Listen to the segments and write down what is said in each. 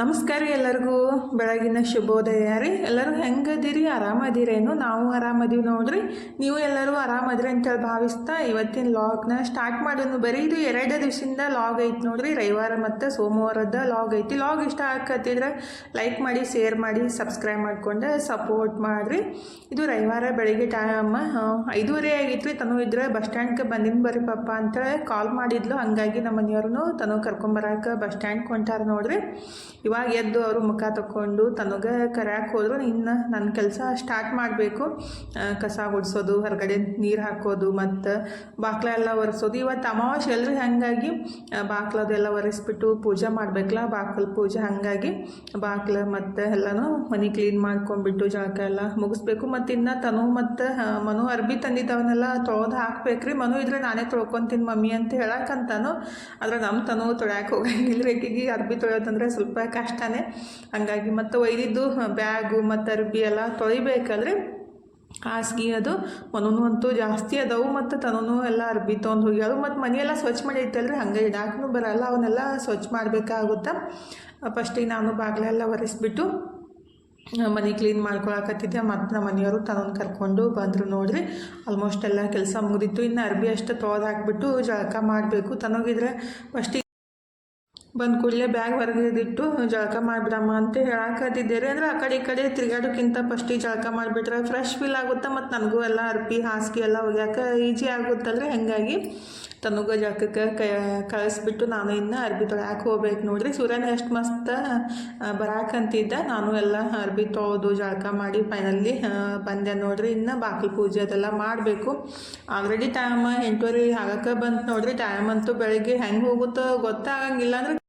ನಮಸ್ಕಾರ ರೀ ಎಲ್ಲರಿಗೂ. ಬೆಳಗಿನ ಶುಭೋದಯ ರೀ. ಎಲ್ಲರೂ ಹೆಂಗದಿರಿ? ಆರಾಮದಿರೇನು ನಾವು ಆರಾಮದೀವಿ ನೋಡ್ರಿ. ನೀವು ಎಲ್ಲರೂ ಆರಾಮದಿರಿ ಅಂತೇಳಿ ಭಾವಿಸ್ತಾ ಇವತ್ತಿನ ಲಾಗ್ನ ಸ್ಟಾರ್ಟ್ ಮಾಡೋನು ಬರೀ ಇದು ಎರಡು ದಿವಸದಿಂದ ಲಾಗ್ ಐತಿ ನೋಡ್ರಿ. ರವಿವಾರ ಮತ್ತು ಸೋಮವಾರದ ಲಾಗ್ ಐತಿ. ಲಾಗ್ ಇಷ್ಟ ಆಕತ್ತಿದ್ರೆ ಲೈಕ್ ಮಾಡಿ ಶೇರ್ ಮಾಡಿ ಸಬ್ಸ್ಕ್ರೈಬ್ ಮಾಡಿಕೊಂಡು ಸಪೋರ್ಟ್ ಮಾಡಿರಿ. ಇದು ರವಿವಾರ ಬೆಳಿಗ್ಗೆ ಟೈಮ್ ಐದೂವರೆ ಆಗಿತ್ತು ರೀ ತನು ಇದ್ರೆ ಬಸ್ ಸ್ಟ್ಯಾಂಡ್ಗೆ ಬಂದಿನ ಬರ್ರಿ ಪಪ್ಪ ಅಂತೇಳಿ ಕಾಲ್ ಮಾಡಿದ್ಲು. ಹಂಗಾಗಿ ನಮ್ಮ ಮನೆಯವ್ರು ತನು ಕರ್ಕೊಂಬರಕ್ಕೆ ಬಸ್ ಸ್ಟ್ಯಾಂಡ್ ಕೊಂಟಾರ ನೋಡ್ರಿ. ಇವಾಗ ಎದ್ದು ಅವರು ಮುಖ ತಕ್ಕೊಂಡು ತನಗೆ ಕರ್ಯಾಕೆ ಹೋದ್ರು, ಇನ್ನು ನನ್ನ ಕೆಲಸ ಸ್ಟಾರ್ಟ್ ಮಾಡಬೇಕು. ಕಸ ಗುಡಿಸೋದು, ಹೊರಗಡೆ ನೀರು ಹಾಕೋದು ಮತ್ತು ಬಾಕ್ಲ ಎಲ್ಲ ಒರೆಸೋದು. ಇವತ್ತು ಅಮಾವಾಸ್ಯೆ ಎಲ್ರಿ ಹಾಗಾಗಿ ಬಾಕ್ಲದೆಲ್ಲ ಒರೆಸ್ಬಿಟ್ಟು ಪೂಜೆ ಮಾಡಬೇಕಲ್ಲ ಬಾಕ್ಲ ಪೂಜೆ ಹಾಗಾಗಿ. ಬಾಕ್ಲ ಮತ್ತು ಎಲ್ಲನೂ ಮನೆ ಕ್ಲೀನ್ ಮಾಡ್ಕೊಂಡ್ಬಿಟ್ಟು ಜಳಕ ಎಲ್ಲ ಮುಗಿಸ್ಬೇಕು. ಮತ್ತು ಇನ್ನು ತನು ಮತ್ತು ಮನು ಅರ್ಬಿ ತಂದಿದ್ದವನ್ನೆಲ್ಲ ತೊಳೆದು ಹಾಕ್ಬೇಕ್ರಿ. ಮನು ಇದ್ರೆ ನಾನೇ ತೊಳ್ಕೊತೀನಿ ಮಮ್ಮಿ ಅಂತ ಹೇಳಕ್ಕಂತಾನು ಆದ್ರೆ ನಮ್ಮ ತನು ತೊಳ್ಯಾಕೆ ಹೋಗಂಗಿಲ್ಲ ರೇಕಿಗೆ ಅರ್ಬಿ ತೊಳೆಯೋದಂದ್ರೆ ಸ್ವಲ್ಪ ಕಷ್ಟನೇ ಹಂಗಾಗಿ ಮತ್ತು ಒಯ್ದಿದ್ದು ಬ್ಯಾಗು ಮತ್ತು ಅರ್ಬಿ ಎಲ್ಲ ತೊಳಿಬೇಕಲ್ರಿ ಹಾಸಿಗೆ ಅದು ಮನೂ ಅಂತೂ ಜಾಸ್ತಿ ಅದಾವು ಮತ್ತು ತನೂ ಎಲ್ಲ ಅರ್ಬಿ ತೊಗೊಂಡು ಹೋಗ್ಯಾವು ಮತ್ತು ಮನೆಯೆಲ್ಲ ಸ್ವಚ್ಛ ಮಾಡಿ ಐತಲ್ರಿ ಹಂಗೆ ಇಡಾಕೂ ಬರಲ್ಲ, ಅವನ್ನೆಲ್ಲ ಸ್ವಚ್ಛ ಮಾಡಬೇಕಾಗುತ್ತೆ. ಫಸ್ಟಿಗೆ ನಾನು ಬಾಗಿಲೆಲ್ಲ ಒರೆಸ್ಬಿಟ್ಟು ಮನೆ ಕ್ಲೀನ್ ಮಾಡ್ಕೊಳಕತ್ತಿದ್ದೆ, ಮತ್ತು ನಮ್ಮ ಮನೆಯವರು ತನೊಂದು ಕರ್ಕೊಂಡು ಬಂದರು ನೋಡಿರಿ. ಆಲ್ಮೋಸ್ಟ್ ಎಲ್ಲ ಕೆಲಸ ಮುಗಿದಿತ್ತು, ಇನ್ನು ಅರ್ಬಿ ಅಷ್ಟು ತೊಳೆದು ಹಾಕ್ಬಿಟ್ಟು ಜಳಕ ಮಾಡಬೇಕು ತನಗಿದ್ರೆ. ಫಸ್ಟಿಗೆ ಬಂದ ಕೂಡಲೇ ಬ್ಯಾಗ್ ಹೊರಗಿದಿಟ್ಟು ಜಳಕ ಮಾಡ್ಬಿಡಮ್ಮ ಅಂತ ಹೇಳಕತ್ತಿದ್ದೆ ರೀ ಅಂದ್ರೆ ಆ ಕಡೆ ಈ ಕಡೆ ತಿರ್ಗಾಡೋಕ್ಕಿಂತ ಫಸ್ಟಿಗೆ ಜಳಕ ಮಾಡಿಬಿಟ್ರೆ ಫ್ರೆಶ್ ಫೀಲ್ ಆಗುತ್ತೆ? ಮತ್ತು ನನಗೂ ಎಲ್ಲ ಅರ್ಪಿ, ಹಾಸಿಗೆ ಎಲ್ಲ ಒಗ್ಯಾಕ ಈಜಿ ಆಗುತ್ತಲ್ರಿ? ಹಾಗಾಗಿ ತನಗ ಜಳಕಕ್ಕೆ ಕ, ಕಳಿಸ್ಬಿಟ್ಟು ನಾನು ಇನ್ನು ಅರ್ಬಿ ತೊಳ್ಯಾಕೆ ಹೋಗ್ಬೇಕು ನೋಡ್ರಿ. ಸೂರ್ಯನ ಎಷ್ಟು ಮಸ್ತ್ ಬರಾಕಂತಿದ್ದ ನಾನು ಎಲ್ಲ ಅರ್ಬಿ ತೊಳೆದು ಜಳಕ ಮಾಡಿ ಫೈನಲ್ಲಿ ಬಂದೆ ನೋಡ್ರಿ. ಇನ್ನು ಬಾಕಿ ಪೂಜೆ ಅದೆಲ್ಲ ಮಾಡಬೇಕು. ಆಲ್ರೆಡಿ ಟೈಮ್ ಎಂಟುವರೆ ಆಗಕ್ಕೆ ಬಂತು ನೋಡ್ರಿ. ಟೈಮ್ ಅಂತೂ ಬೆಳಗ್ಗೆ ಹೆಂಗೆ ಹೋಗುತ್ತೋ ಗೊತ್ತಾಗಂಗಿಲ್ಲ. ಅಂದ್ರೆ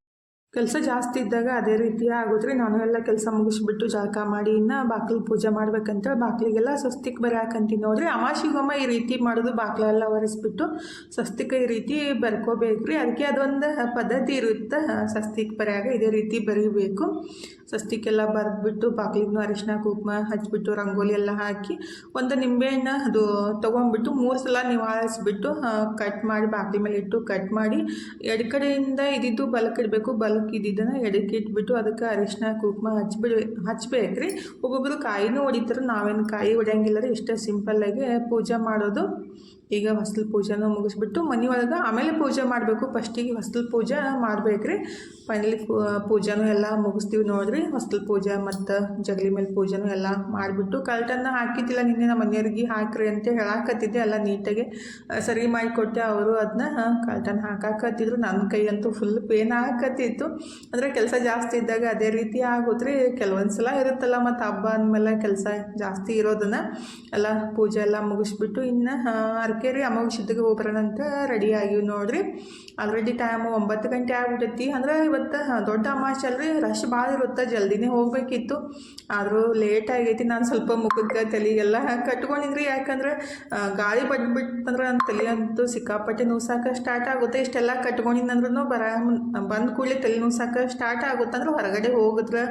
ಕೆಲಸ ಜಾಸ್ತಿ ಇದ್ದಾಗ ಅದೇ ರೀತಿ ಆಗುತ್ತೆ ನಾನು ಎಲ್ಲ ಕೆಲಸ ಮುಗಿಸ್ಬಿಟ್ಟು ಜಳಕ ಮಾಡಿ, ಇನ್ನು ಬಾಗಿಲು ಪೂಜೆ ಮಾಡ್ಬೇಕಂತೇಳಿ ಬಾಗಿಲಿಗೆಲ್ಲ ಸ್ವಸ್ತಿಕ್ ಬರ್ಯಾಕಂತೀನಿ ನೋಡ್ರಿ ಅಮಾಶಿಗೊಮ್ಮ ಈ ರೀತಿ ಮಾಡೋದು ಬಾಗಿಲೆಲ್ಲ ಒರೆಸ್ಬಿಟ್ಟು ಸ್ವಸ್ತಿಕ ಈ ರೀತಿ ಬರ್ಕೋಬೇಕ್ರಿ. ಅದಕ್ಕೆ ಅದೊಂದು ಪದ್ಧತಿ ಇರುತ್ತೆ. ಸ್ವಸ್ತಿಕ್ ಬರ್ಯಾಗ ಇದೇ ರೀತಿ ಬರೀಬೇಕು. ಸ್ವಸ್ತಿಕೆಲ್ಲ ಬರೆದ್ಬಿಟ್ಟು ಬಾಗಿಲಿಗೂ ಅರಿಶಿನ ಕುಂಕುಮ ಹಚ್ಬಿಟ್ಟು ರಂಗೋಲಿ ಎಲ್ಲ ಹಾಕಿ ಒಂದು ನಿಂಬೆಹಣ್ಣು ಅದು ತೊಗೊಂಡ್ಬಿಟ್ಟು ಮೂರು ಸಲ ನಿವಾರಿಸ್ಬಿಟ್ಟು ಕಟ್ ಮಾಡಿ ಬಾಗಿಲ ಮೇಲೆ ಇಟ್ಟು ಕಟ್ ಮಾಡಿ ಎಡ ಕಡೆಯಿಂದ ಇದ್ದಿದ್ದು ಬಲಕ್ಕೆ ಇಡಬೇಕು. ಬಲಕ್ಕೆ ಇದ್ದಿದ್ದನ್ನು ಎಡಕ್ಕೆ ಇಟ್ಬಿಟ್ಟು ಅದಕ್ಕೆ ಅರಿಶಿನ, ಕುಂಕುಮ ಹಚ್ಬೇಕು ರೀ ಒಬ್ಬೊಬ್ಬರು ಕಾಯಿನೂ ಹೊಡಿತಾರೆ. ನಾವೇನು ಕಾಯಿ ಹೊಡ್ಯಂಗಿಲ್ಲ ರೀ. ಇಷ್ಟೇ ಸಿಂಪಲ್ಲಾಗಿ ಪೂಜೆ ಮಾಡೋದು. ಈಗ ಹೊಸ್ಲು ಪೂಜೆನೂ ಮುಗಿಸ್ಬಿಟ್ಟು ಮನೆ ಒಳಗೆ ಆಮೇಲೆ ಪೂಜೆ ಮಾಡಬೇಕು. ಫಸ್ಟಿಗೆ ಹೊಸ್ಲು ಪೂಜೆ ಮಾಡ್ಬೇಕ್ರಿ. ಫೈನಲಿ ಪೂಜೆನೂ ಎಲ್ಲ ಮುಗಿಸ್ತೀವಿ ನೋಡ್ರಿ. ಹೊಸ್ಲು ಪೂಜೆ ಮತ್ತು ಜಗಲಿ ಮೇಲೆ ಪೂಜೆನೂ ಎಲ್ಲ ಮಾಡಿಬಿಟ್ಟು ಕಲ್ಟನ್ನು ಹಾಕಿದ್ದಿಲ್ಲ ನಿನ್ನೆ ನಮ್ಮ ಮನೆಯವ್ರಿಗೆ ಹಾಕ್ರಿ ಅಂತ ಹೇಳಾಕತ್ತಿದ್ದೆ. ಎಲ್ಲ ನೀಟಾಗಿ ಸರಿ ಮಾಡಿಕೊಟ್ಟೆ ಅವರು ಅದನ್ನ ಕಲ್ಟನ್ ಹಾಕಾಕತ್ತಿದ್ರು. ನನ್ನ ಕೈಯಂತೂ ಫುಲ್ ಪೇನ್ ಹಾಕತ್ತಿತ್ತು ಅಂದರೆ ಕೆಲಸ ಜಾಸ್ತಿ ಇದ್ದಾಗ ಅದೇ ರೀತಿ ಆಗೋದ್ರಿ ಕೆಲವೊಂದು ಸಲ ಇರುತ್ತಲ್ಲ ಮತ್ತು ಹಬ್ಬ ಅಂದಮೇಲೆ ಕೆಲಸ ಜಾಸ್ತಿ ಇರೋದನ್ನು. ಎಲ್ಲ ಪೂಜೆ ಎಲ್ಲ ಮುಗಿಸ್ಬಿಟ್ಟು ಇನ್ನು ಅರ್ಕೇರಿ ಅಮ್ಮ ಹೋಗ್ಬರೋಣ ಅಂತ ರೆಡಿ ಆಗಿವಿ ನೋಡ್ರಿ. ಆಲ್ರೆಡಿ ಟೈಮು ಒಂಬತ್ತು ಗಂಟೆ ಆಗ್ಬಿಟ್ಟೈತಿ ಅಂದ್ರೆ ಇವತ್ತು ದೊಡ್ಡ ಅಮಾವಾಸ್ಯೆ ಅಲ್ರಿ ರಶ್ ಭಾಳ ಇರುತ್ತೆ, ಜಲ್ದಿನೇ ಹೋಗಬೇಕಿತ್ತು. ಆದರೂ ಲೇಟ್ ಆಗೈತಿ, ನಾನು ಸ್ವಲ್ಪ ಮುಖಕ್ಕೆ ತಲೆಗೆಲ್ಲ ಕಟ್ಕೊಂಡಿದ್ರಿ. ಯಾಕಂದ್ರೆ ಗಾಳಿ ಬಡ್ಬಿಟ್ಟಂದ್ರೆ ನನ್ನ ತಲೆ ಅಂತೂ ಸಿಕ್ಕಾಪಟ್ಟೆ ನೂಸಾಕ ಸ್ಟಾರ್ಟ್ ಆಗುತ್ತೆ. ಇಷ್ಟೆಲ್ಲ ಕಟ್ಕೊಂಡಿದ್ದಂದ್ರೂ ಬರ ಬಂದ ಕೂಡಲೇ ತಲೆ ನೂಸಾಕ ಸ್ಟಾರ್ಟ್ ಆಗುತ್ತೆ ಅಂದ್ರೆ ಹೊರಗಡೆ ಹೋಗಿದ್ರೆ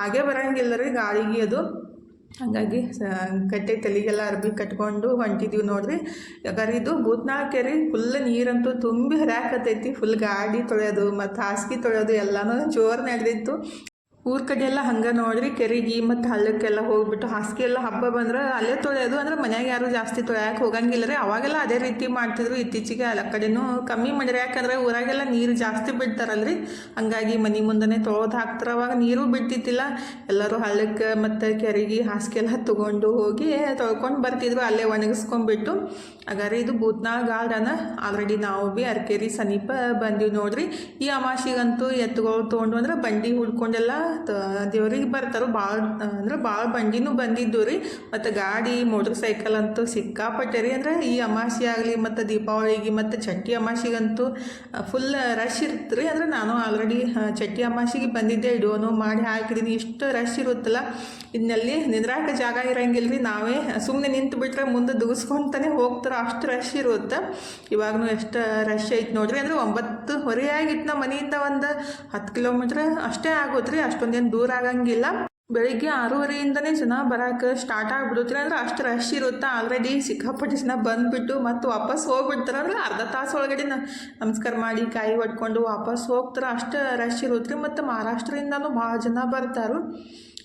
ಹಾಗೆ ಬರಂಗಿಲ್ಲ ರೀ ಗಾಳಿಗೆ ಅದು. ಹಾಗಾಗಿ ಕಟ್ಟೆ ತಲೆಗೆಲ್ಲ ಅರ್ಬಿ ಕಟ್ಕೊಂಡು ಹೊಂಟಿದ್ದೀವಿ ನೋಡ್ರಿ. ಯಾಕಂದ್ರೆ ಇದು ಕೆರೆ ಫುಲ್ ನೀರಂತೂ ತುಂಬಿ ಹರಿಯಾಕತ್ತೈತಿ ಫುಲ್ ಗಾಡಿ ತೊಳೆಯೋದು, ಮತ್ತು ಹಾಸಿಗೆ ತೊಳೆಯೋದು, ಎಲ್ಲನೂ ಜೋರು ನಡೆದಿತ್ತು. ಊರ ಕಡೆ ಎಲ್ಲ ಹಂಗೆ ನೋಡ್ರಿ, ಕೆರೆಗೆ ಮತ್ತು ಹಳ್ಳಕ್ಕೆಲ್ಲ ಹೋಗ್ಬಿಟ್ಟು ಹಾಸಿಗೆ ಎಲ್ಲ ಹಬ್ಬ ಬಂದ್ರೆ ಅಲ್ಲೇ ತೊಳೆಯೋದು ಅಂದ್ರೆ ಮನ್ಯಾಗ ಯಾರು ಜಾಸ್ತಿ ತೊಳ್ಯಾಕೆ ಹೋಗಂಗಿಲ್ಲ ರೀ. ಅವಾಗೆಲ್ಲ ಅದೇ ರೀತಿ ಮಾಡ್ತಿದ್ರು, ಇತ್ತೀಚೆಗೆ ಆ ಕಡೆನೂ ಕಮ್ಮಿ ಮಾಡಿರಿ. ಯಾಕಂದ್ರೆ ಊರಾಗೆಲ್ಲ ನೀರು ಜಾಸ್ತಿ ಬಿಡ್ತಾರಲ್ರಿ. ಹಂಗಾಗಿ ಮನೆ ಮುಂದೆನೇ ತೊಳೆದು ಹಾಕ್ತಾರೆ. ಅವಾಗ ನೀರು ಬಿಡ್ತಿತ್ತಿಲ್ಲ ಎಲ್ಲರೂ ಹಳ್ಳಕ್ಕೆ ಮತ್ತು ಕೆರೆಗೆ ಹಾಸಿಗೆ ಎಲ್ಲ ತೊಗೊಂಡು ಹೋಗಿ ತೊಳ್ಕೊಂಡು ಬರ್ತಿದ್ರು, ಅಲ್ಲೇ ಒಣಗಿಸ್ಕೊಂಡ್ಬಿಟ್ಟು. ಹಾಗಾದ್ರೆ ಇದು ಭೂತ್ನಾಳ್ ಗಾರ್ಡನ ಆಲ್ರೆಡಿ ನಾವು ಭೀ ಅರ್ಕೇರಿ ಸಮೀಪ ಬಂದೀವಿ ನೋಡ್ರಿ. ಈ ಅಮಾಸಿಗಂತೂ ಎತ್ತುಗಳು ತೊಗೊಂಡು ಅಂದ್ರೆ ಬಂಡಿ ಹುಡ್ಕೊಂಡೆಲ್ಲ ದೇವ್ರಿಗೆ ಬರ್ತಾರೆ ಭಾಳ ಅಂದ್ರೆ ಭಾಳ ಬಂಡಿನೂ ಬಂದಿದ್ದು ರೀ. ಮತ್ತು ಗಾಡಿ ಮೋಟ್ರ್ ಸೈಕಲ್ ಅಂತೂ ಸಿಕ್ಕಾಪಟ್ಟೆ ರೀ ಅಂದ್ರೆ ಈ ಅಮಾಸೆ ಆಗಲಿ ಮತ್ತು ದೀಪಾವಳಿಗೆ ಮತ್ತು ಚಟ್ಟಿ ಅಮಾಸಿಗಂತೂ ಫುಲ್ ರಶ್ ಇರುತ್ತೆ ರೀ ಅಂದ್ರೆ ನಾನು ಆಲ್ರೆಡಿ ಚಟ್ಟಿ ಅಮಾಸಿಗೆ ಬಂದಿದ್ದೆ. ಡೋನು ಮಾಡಿ ಹಾಕಿದ್ದೀನಿ ಇಷ್ಟು ರಶ್ ಇರುತ್ತಲ್ಲ ಇದನ್ನಲ್ಲಿ ನಿಂದ್ರಾಕ ಜಾಗ ಇರಂಗಿಲ್ಲ ರೀ ನಾವೇ ಸುಮ್ಮನೆ ನಿಂತು ಬಿಟ್ರೆ ಮುಂದೆ ದುಗಿಸ್ಕೊಂತಾನೆ ಹೋಗ್ತಾರೆ. ಅಷ್ಟು ರಶ್ ಇರುತ್ತೆ. ಇವಾಗೂ ಎಷ್ಟು ರಶ್ ಐತೆ ನೋಡ್ರಿ. ಅಂದ್ರೆ ಒಂಬತ್ತು ಹೊರೆಯಾಗಿತ್ತು ನಮ್ಮ ಮನೆಯಿಂದ ಒಂದು ಹತ್ತು ಕಿಲೋಮೀಟ್ರ್ ಅಷ್ಟೇ ಆಗುತ್ತೆ ರೀ ಅಷ್ಟೊಂದೇನು ದೂರ ಆಗಂಗಿಲ್ಲ. ಬೆಳಿಗ್ಗೆ ಆರೂವರೆಯಿಂದನೇ ಜನ ಬರೋಕೆ ಸ್ಟಾರ್ಟ್ ಆಗ್ಬಿಡುತ್ತೆ. ಅಂದ್ರೆ ಅಷ್ಟು ರಶ್ ಇರುತ್ತೆ? ಆಲ್ರೆಡಿ ಸಿಕ್ಕಾಪಟ್ಟೆ ಜನ ಬಂದುಬಿಟ್ಟು ಮತ್ತು ವಾಪಸ್ ಹೋಗ್ಬಿಡ್ತಾರೆ. ಅಂದ್ರೆ ಅರ್ಧ ತಾಸು ಒಳಗಡೆ ನಮಸ್ಕಾರ ಮಾಡಿ ಕಾಯಿ ಹೊಡ್ಕೊಂಡು ವಾಪಸ್ ಹೋಗ್ತಾರೆ. ಅಷ್ಟು ರಶ್ ಇರುತ್ತೆ ಮತ್ತು ಮಹಾರಾಷ್ಟ್ರದಿಂದನೂ ಭಾಳ ಜನ ಬರ್ತಾರೆ.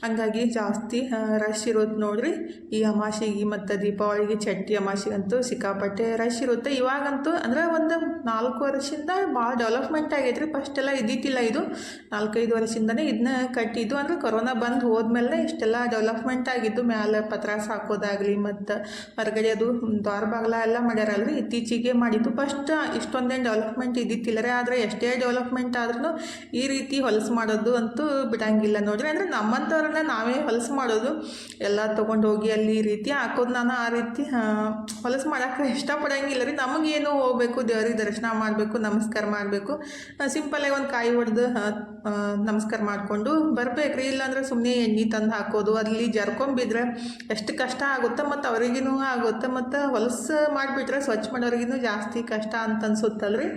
ಹಂಗಾಗಿ ಜಾಸ್ತಿ ರಶ್ ಇರುತ್ತೆ ನೋಡ್ರಿ, ಈ ಅಮಾಸಿಗೆ ಮತ್ತು ದೀಪಾವಳಿಗೆ ಚಟ್ಟಿ ಅಮಾಸಿಗಂತೂ ಸಿಕ್ಕಾಪಟ್ಟೆ ರಶ್ ಇರುತ್ತೆ. ಇವಾಗಂತೂ ಅಂದರೆ ಒಂದು ನಾಲ್ಕು ವರ್ಷದಿಂದ ಭಾಳ ಡೆವಲಪ್ಮೆಂಟ್ ಆಗೈತೆ ರೀ ಫಸ್ಟ್ ಎಲ್ಲ ಇದ್ದಿತ್ತಿಲ್ಲ ಇದು. ನಾಲ್ಕೈದು ವರ್ಷದಿಂದನೇ ಇದನ್ನ ಕಟ್ಟಿದ್ದು. ಅಂದರೆ ಕೊರೋನಾ ಬಂದು ಹೋದ್ಮೇಲೆ ಇಷ್ಟೆಲ್ಲ ಡೆವಲಪ್ಮೆಂಟ್ ಆಗಿದ್ದು. ಮ್ಯಾಲೆ ಪತ್ರಾಸ ಹಾಕೋದಾಗಲಿ ಮತ್ತು ಹೊರಗಡೆ ಅದು ದ್ವಾರ ಬಾಗ್ಲ ಎಲ್ಲ ಮಾಡ್ಯಾರಲ್ರಿ. ಇತ್ತೀಚೆಗೆ ಮಾಡಿದ್ದು. ಫಸ್ಟ್ ಇಷ್ಟೊಂದೇನು ಡೆವಲಪ್ಮೆಂಟ್ ಇದ್ದಿತ್ತಿಲ್ಲ ರೀ. ಆದರೆ ಎಷ್ಟೇ ಡೆವಲಪ್ಮೆಂಟ್ ಆದ್ರೂ ಈ ರೀತಿ ಹೊಲಸು ಮಾಡೋದು ಅಂತೂ ಬಿಡಂಗಿಲ್ಲ ನೋಡ್ರಿ. ಅಂದರೆ ನಾವೇ ಹೊಲಸು ಮಾಡೋದು. ಎಲ್ಲ ತೊಗೊಂಡು ಹೋಗಿ ಅಲ್ಲಿ ಈ ರೀತಿ ಹಾಕೋದು. ನಾನು ಆ ರೀತಿ ಹೊಲಸು ಮಾಡೋಕೆ ಇಷ್ಟಪಡೋಂಗಿಲ್ಲ ರೀ. ನಮಗೇನು ಹೋಗಬೇಕು, ದೇವ್ರಿಗೆ ದರ್ಶನ ಮಾಡಬೇಕು, ನಮಸ್ಕಾರ ಮಾಡಬೇಕು. ಸಿಂಪಲಾಗಿ ಒಂದು ಕಾಯಿ ಹೊಡೆದು ನಮಸ್ಕಾರ ಮಾಡಿಕೊಂಡು ಬರಬೇಕು ರೀ. ಇಲ್ಲಾಂದ್ರೆ ಸುಮ್ಮನೆ ಎಣ್ಣೆ ತಂದು ಹಾಕೋದು. ಅಲ್ಲಿ ಜರ್ಕೊಂಬಿದ್ರೆ ಎಷ್ಟು ಕಷ್ಟ ಆಗುತ್ತೆ ಮತ್ತು ಅವ್ರಿಗೂ ಆಗುತ್ತೆ. ಮತ್ತು ಹೊಲಸು ಮಾಡಿಬಿಟ್ರೆ ಸ್ವಚ್ಛ ಮಾಡೋರಿಗೂ ಜಾಸ್ತಿ ಕಷ್ಟ ಅಂತ ಅನ್ಸುತ್ತಲ್ರಿ.